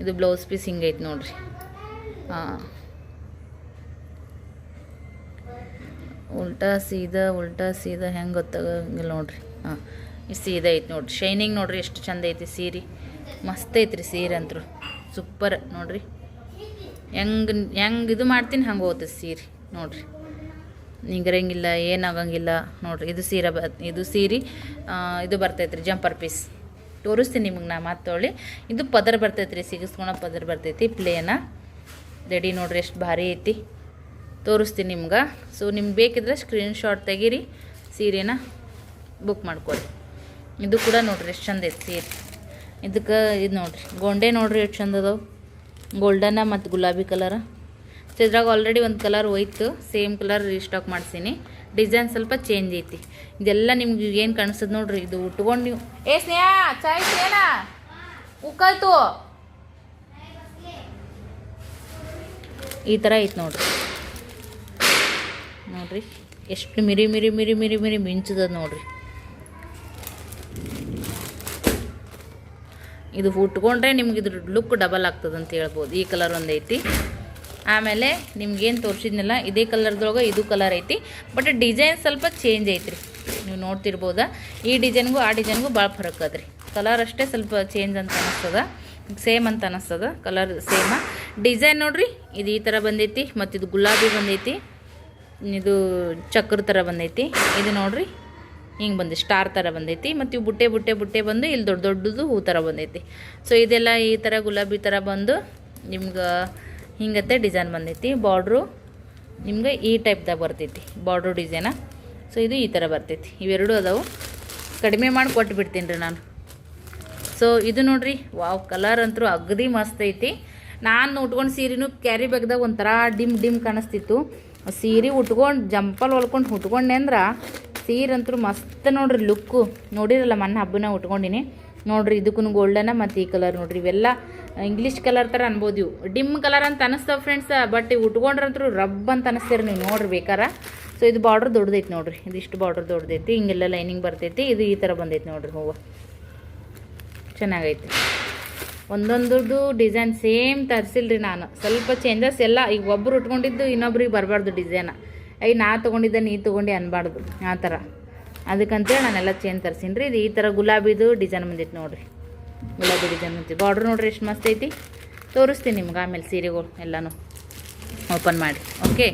ಇದು ಬ್ಲೌಸ್ ಪೀಸ್ ಹಿಂಗೈತೆ ನೋಡ್ರಿ. ಹಾಂ ಉಲ್ಟಾ ಸೀದಾ ಉಲ್ಟಾ ಸೀದಾ ಹೆಂಗೆ ಗೊತ್ತಾಗಂಗಿಲ್ಲ ನೋಡ್ರಿ. ಹಾಂ ಈ ಸೀದಾ ಐತೆ ನೋಡ್ರಿ. ಶೈನಿಂಗ್ ನೋಡ್ರಿ ಎಷ್ಟು ಚಂದ ಐತಿ ಸೀರೆ. ಮಸ್ತ್ ಐತ್ರಿ ಸೀರೆ ಅಂತೂ ಸೂಪರ್ ನೋಡ್ರಿ. ಹೆಂಗೆ ಹೆಂಗೆ ಇದು ಮಾಡ್ತೀನಿ, ಹಂಗೆ ಹೋಗ್ತದೆ ಸೀರೆ, ನೋಡ್ರಿ. ನಿಂಗರಂಗಿಲ್ಲ, ಏನಾಗಂಗಿಲ್ಲ, ನೋಡ್ರಿ. ಇದು ಸೀರೆ ಬ, ಇದು ಸೀರೆ ಇದು ಬರ್ತೈತ್ರಿ ಜಂಪರ್ ಪೀಸ್ ತೋರಿಸ್ತೀನಿ ನಿಮಗೆ ನಾ ಮಾತೊಳ್ಳಿ ಇದು ಪದರ್ ಬರ್ತೈತ್ರಿ, ಸಿಗಿಸ್ಕೊಳ ಪದರ್ ಬರ್ತೈತಿ ಪ್ಲೇನ ರೆಡಿ ನೋಡ್ರಿ, ಎಷ್ಟು ಭಾರಿ ಐತಿ. ತೋರಿಸ್ತೀನಿ ನಿಮ್ಗೆ. ಸೊ ನಿಮ್ಗೆ ಬೇಕಿದ್ರೆ ಸ್ಕ್ರೀನ್ಶಾಟ್ ತೆಗೀರಿ, ಸೀರೆನ ಬುಕ್ ಮಾಡ್ಕೊಳ್ಳಿ ಇದು ಕೂಡ ನೋಡ್ರಿ, ಎಷ್ಟು ಚಂದ ಐತಿ ಸೀರೆ. ಇದಕ್ಕೆ ಇದು ನೋಡಿರಿ. ಗೊಂಡೆ ನೋಡಿರಿ ಎಷ್ಟು ಚಂದ ಅದಾವೆ. ಮತ್ತು ಗುಲಾಬಿ ಕಲರ ಸೊ ಇದ್ರಾಗ ಆಲ್ರೆಡಿ ಒಂದು ಕಲರ್ ಹೋಯ್ತು. ಸೇಮ್ ಕಲರ್ ರೀಸ್ಟಾಕ್ ಮಾಡ್ಸೀನಿ. ಡಿಸೈನ್ ಸ್ವಲ್ಪ ಚೇಂಜ್ ಐತಿ. ಇದೆಲ್ಲ ನಿಮ್ಗೆ ಏನು ಕಾಣಿಸ್ತದೆ ನೋಡ್ರಿ. ಇದು ಉಟ್ಕೊಂಡು ನೀವು ಏ, ಸ್ನೇಹ, ಚಾಯ್ ಸ್ನೇಹ. ಉಕ್ಕಲ್ತು. ಈ ಥರ ಐತೆ ನೋಡ್ರಿ. ನೋಡ್ರಿ. ಎಷ್ಟು ಮಿರಿ ಮಿರಿ ಮಿರಿ ಮಿರಿ ಮಿರಿ ಮಿಂಚದ ನೋಡ್ರಿ. ಇದು ಉಟ್ಕೊಂಡ್ರೆ ನಿಮ್ಗೆ ಇದ್ರ ಲುಕ್ ಡಬಲ್ ಆಗ್ತದೆ ಅಂತ ಹೇಳ್ಬೋದು. ಈ ಕಲರ್ ಒಂದೈತಿ ಆಮೇಲೆ ನಿಮ್ಗೇನು ತೋರಿಸಿದ್ನಲ್ಲ, ಇದೇ ಕಲರ್ದೊಳಗೆ ಇದು ಕಲರ್ ಐತಿ. ಬಟ್ ಡಿಸೈನ್ ಸ್ವಲ್ಪ ಚೇಂಜ್ ಐತ್ರಿ. ನೀವು ನೋಡ್ತಿರ್ಬೋದ? ಈ ಡಿಸೈನ್ಗೂ ಆ ಡಿಸೈನ್ಗೂ ಭಾಳ ಫರಕ್ ಅದ್ರಿ ಕಲರ್ ಅಷ್ಟೇ ಸ್ವಲ್ಪ ಚೇಂಜ್ ಅಂತ ಅನಿಸ್ತದ. ಸೇಮ್ ಅಂತ ಅನಿಸ್ತದ. ಕಲರ್ ಸೇಮ ಡಿಸೈನ್ ನೋಡ್ರಿ, ಇದು ಈ ಥರ ಬಂದೈತಿ ಮತ್ತು ಇದು ಗುಲಾಬಿ ಬಂದೈತಿ, ಇದು ಚಕ್ರ ಥರ ಬಂದೈತಿ. ಇದು ನೋಡ್ರಿ ಹಿಂಗೆ ಬಂದು ಸ್ಟಾರ್ ಥರ ಬಂದೈತಿ, ಮತ್ತು ಇವು ಬುಟ್ಟೆ ಬುಟ್ಟೆ ಬುಟ್ಟೆ ಬಂದು ಇಲ್ಲಿ ದೊಡ್ಡ ದೊಡ್ಡದು ಹೂ ಥರ ಬಂದೈತಿ. ಸೊ ಇದೆಲ್ಲ ಈ ಥರ ಗುಲಾಬಿ ಥರ ಬಂದು ನಿಮ್ಗೆ ಹಿಂಗತ್ತೆ ಡಿಸೈನ್ ಬಂದೈತಿ. ಬಾರ್ಡ್ರು ನಿಮ್ಗೆ ಈ ಟೈಪ್ದಾಗ ಬರ್ತೈತಿ ಬಾರ್ಡ್ರು ಡಿಸೈನ ಸೊ ಇದು ಈ ಥರ ಬರ್ತೈತಿ. ಇವೆರಡು ಅದಾವು. ಕಡಿಮೆ ಮಾಡಿ ಕೊಟ್ಟು ಬಿಡ್ತೀನಿ ರೀ ನಾನು. ಸೊ ಇದು ನೋಡ್ರಿ, ವಾವ್ ಕಲರ್ ಅಂತೂ ಅಗದಿ ಮಸ್ತ್ ಐತಿ. ನಾನು ಉಟ್ಕೊಂಡು ಸೀರೆನೂ ಕ್ಯಾರಿ ಬ್ಯಾಗ್ದಾಗ ಒಂಥರ ಡಿಮ್ ಡಿಮ್ ಕಾಣಿಸ್ತಿತ್ತು. ಸೀರೆ ಉಟ್ಕೊಂಡು, ಜಂಪಲ್ ಹೊಲ್ಕೊಂಡು ಉಟ್ಕೊಂಡೆ ಅಂದ್ರೆ ಸೀರೆ ಅಂತೂ ಮಸ್ತ್ ನೋಡ್ರಿ ಲುಕ್ಕು ನೋಡಿರಲ್ಲ ಮೊನ್ನೆ ಹಬ್ಬನ ಉಟ್ಕೊಂಡಿನಿ. ನೋಡ್ರಿ ಇದಕ್ಕೂ ಗೋಲ್ಡನ ಮತ್ತು ಈ ಕಲರ್ ನೋಡ್ರಿ. ಇವೆಲ್ಲ ಇಂಗ್ಲೀಷ್ ಕಲರ್ ಥರ ಅನ್ಬೋದು ಇವು. ಡಿಮ್ ಕಲರ್ ಅಂತ ಅನಿಸ್ತಾವ ಫ್ರೆಂಡ್ಸ್ ಬಟ್ ಉಟ್ಕೊಂಡ್ರಂತೂ ರಬ್ ಅಂತ ಅನಿಸ್ತೀರಿ ನೀವು ನೋಡ್ರಿ ಬೇಕಾರ. ಸೊ ಇದು ಬಾರ್ಡ್ರ್ ದೊಡ್ಡದೈತಿ ನೋಡ್ರಿ. ಇದಿಷ್ಟು ಬಾರ್ಡ್ರ್ ದೊಡ್ಡದೈತಿ. ಹಿಂಗೆಲ್ಲ ಲೈನಿಂಗ್ ಬರ್ತೈತಿ. ಇದು ಈ ಥರ ಬಂದೈತಿ ನೋಡ್ರಿ ಹೂವು. ಚೆನ್ನಾಗೈತೆ. ಒಂದೊಂದು ಡಿಸೈನ್ ಸೇಮ್ ತರಿಸಿಲ್ರಿ ನಾನು. ಸ್ವಲ್ಪ ಚೇಂಜಸ್ ಎಲ್ಲ, ಈಗ ಒಬ್ರು ಉಟ್ಕೊಂಡಿದ್ದು ಇನ್ನೊಬ್ರಿಗೆ ಬರಬಾರ್ದು ಡಿಸೈನ ಐ ನಾ ತೊಗೊಂಡಿದ್ದೆ, ನೀ ತೊಗೊಂಡು ಅನ್ಬಾರ್ದು. ಆ ಥರ. ಅದಕ್ಕಂತೇಳಿ ನಾನೆಲ್ಲ ಚೇಂಜ್ ತರಿಸೀನಿ ರೀ. ಇದು ಈ ಥರ ಗುಲಾಬಿದು ಡಿಸೈನ್ ಬಂದಿತ್ತು ನೋಡಿರಿ. ಗುಲಾಬಿ ಡಿಸೈನ್ ಬಂದಿತ್ತು ಬಾರ್ಡ್ರ್ ನೋಡಿರಿ ಎಷ್ಟು ಮಸ್ತ್ ಐತಿ. ತೋರಿಸ್ತೀನಿ ನಿಮ್ಗೆ ಆಮೇಲೆ ಸೀರೆಗಳು ಎಲ್ಲನೂ. ಓಪನ್ ಮಾಡಿ. ಓಕೆ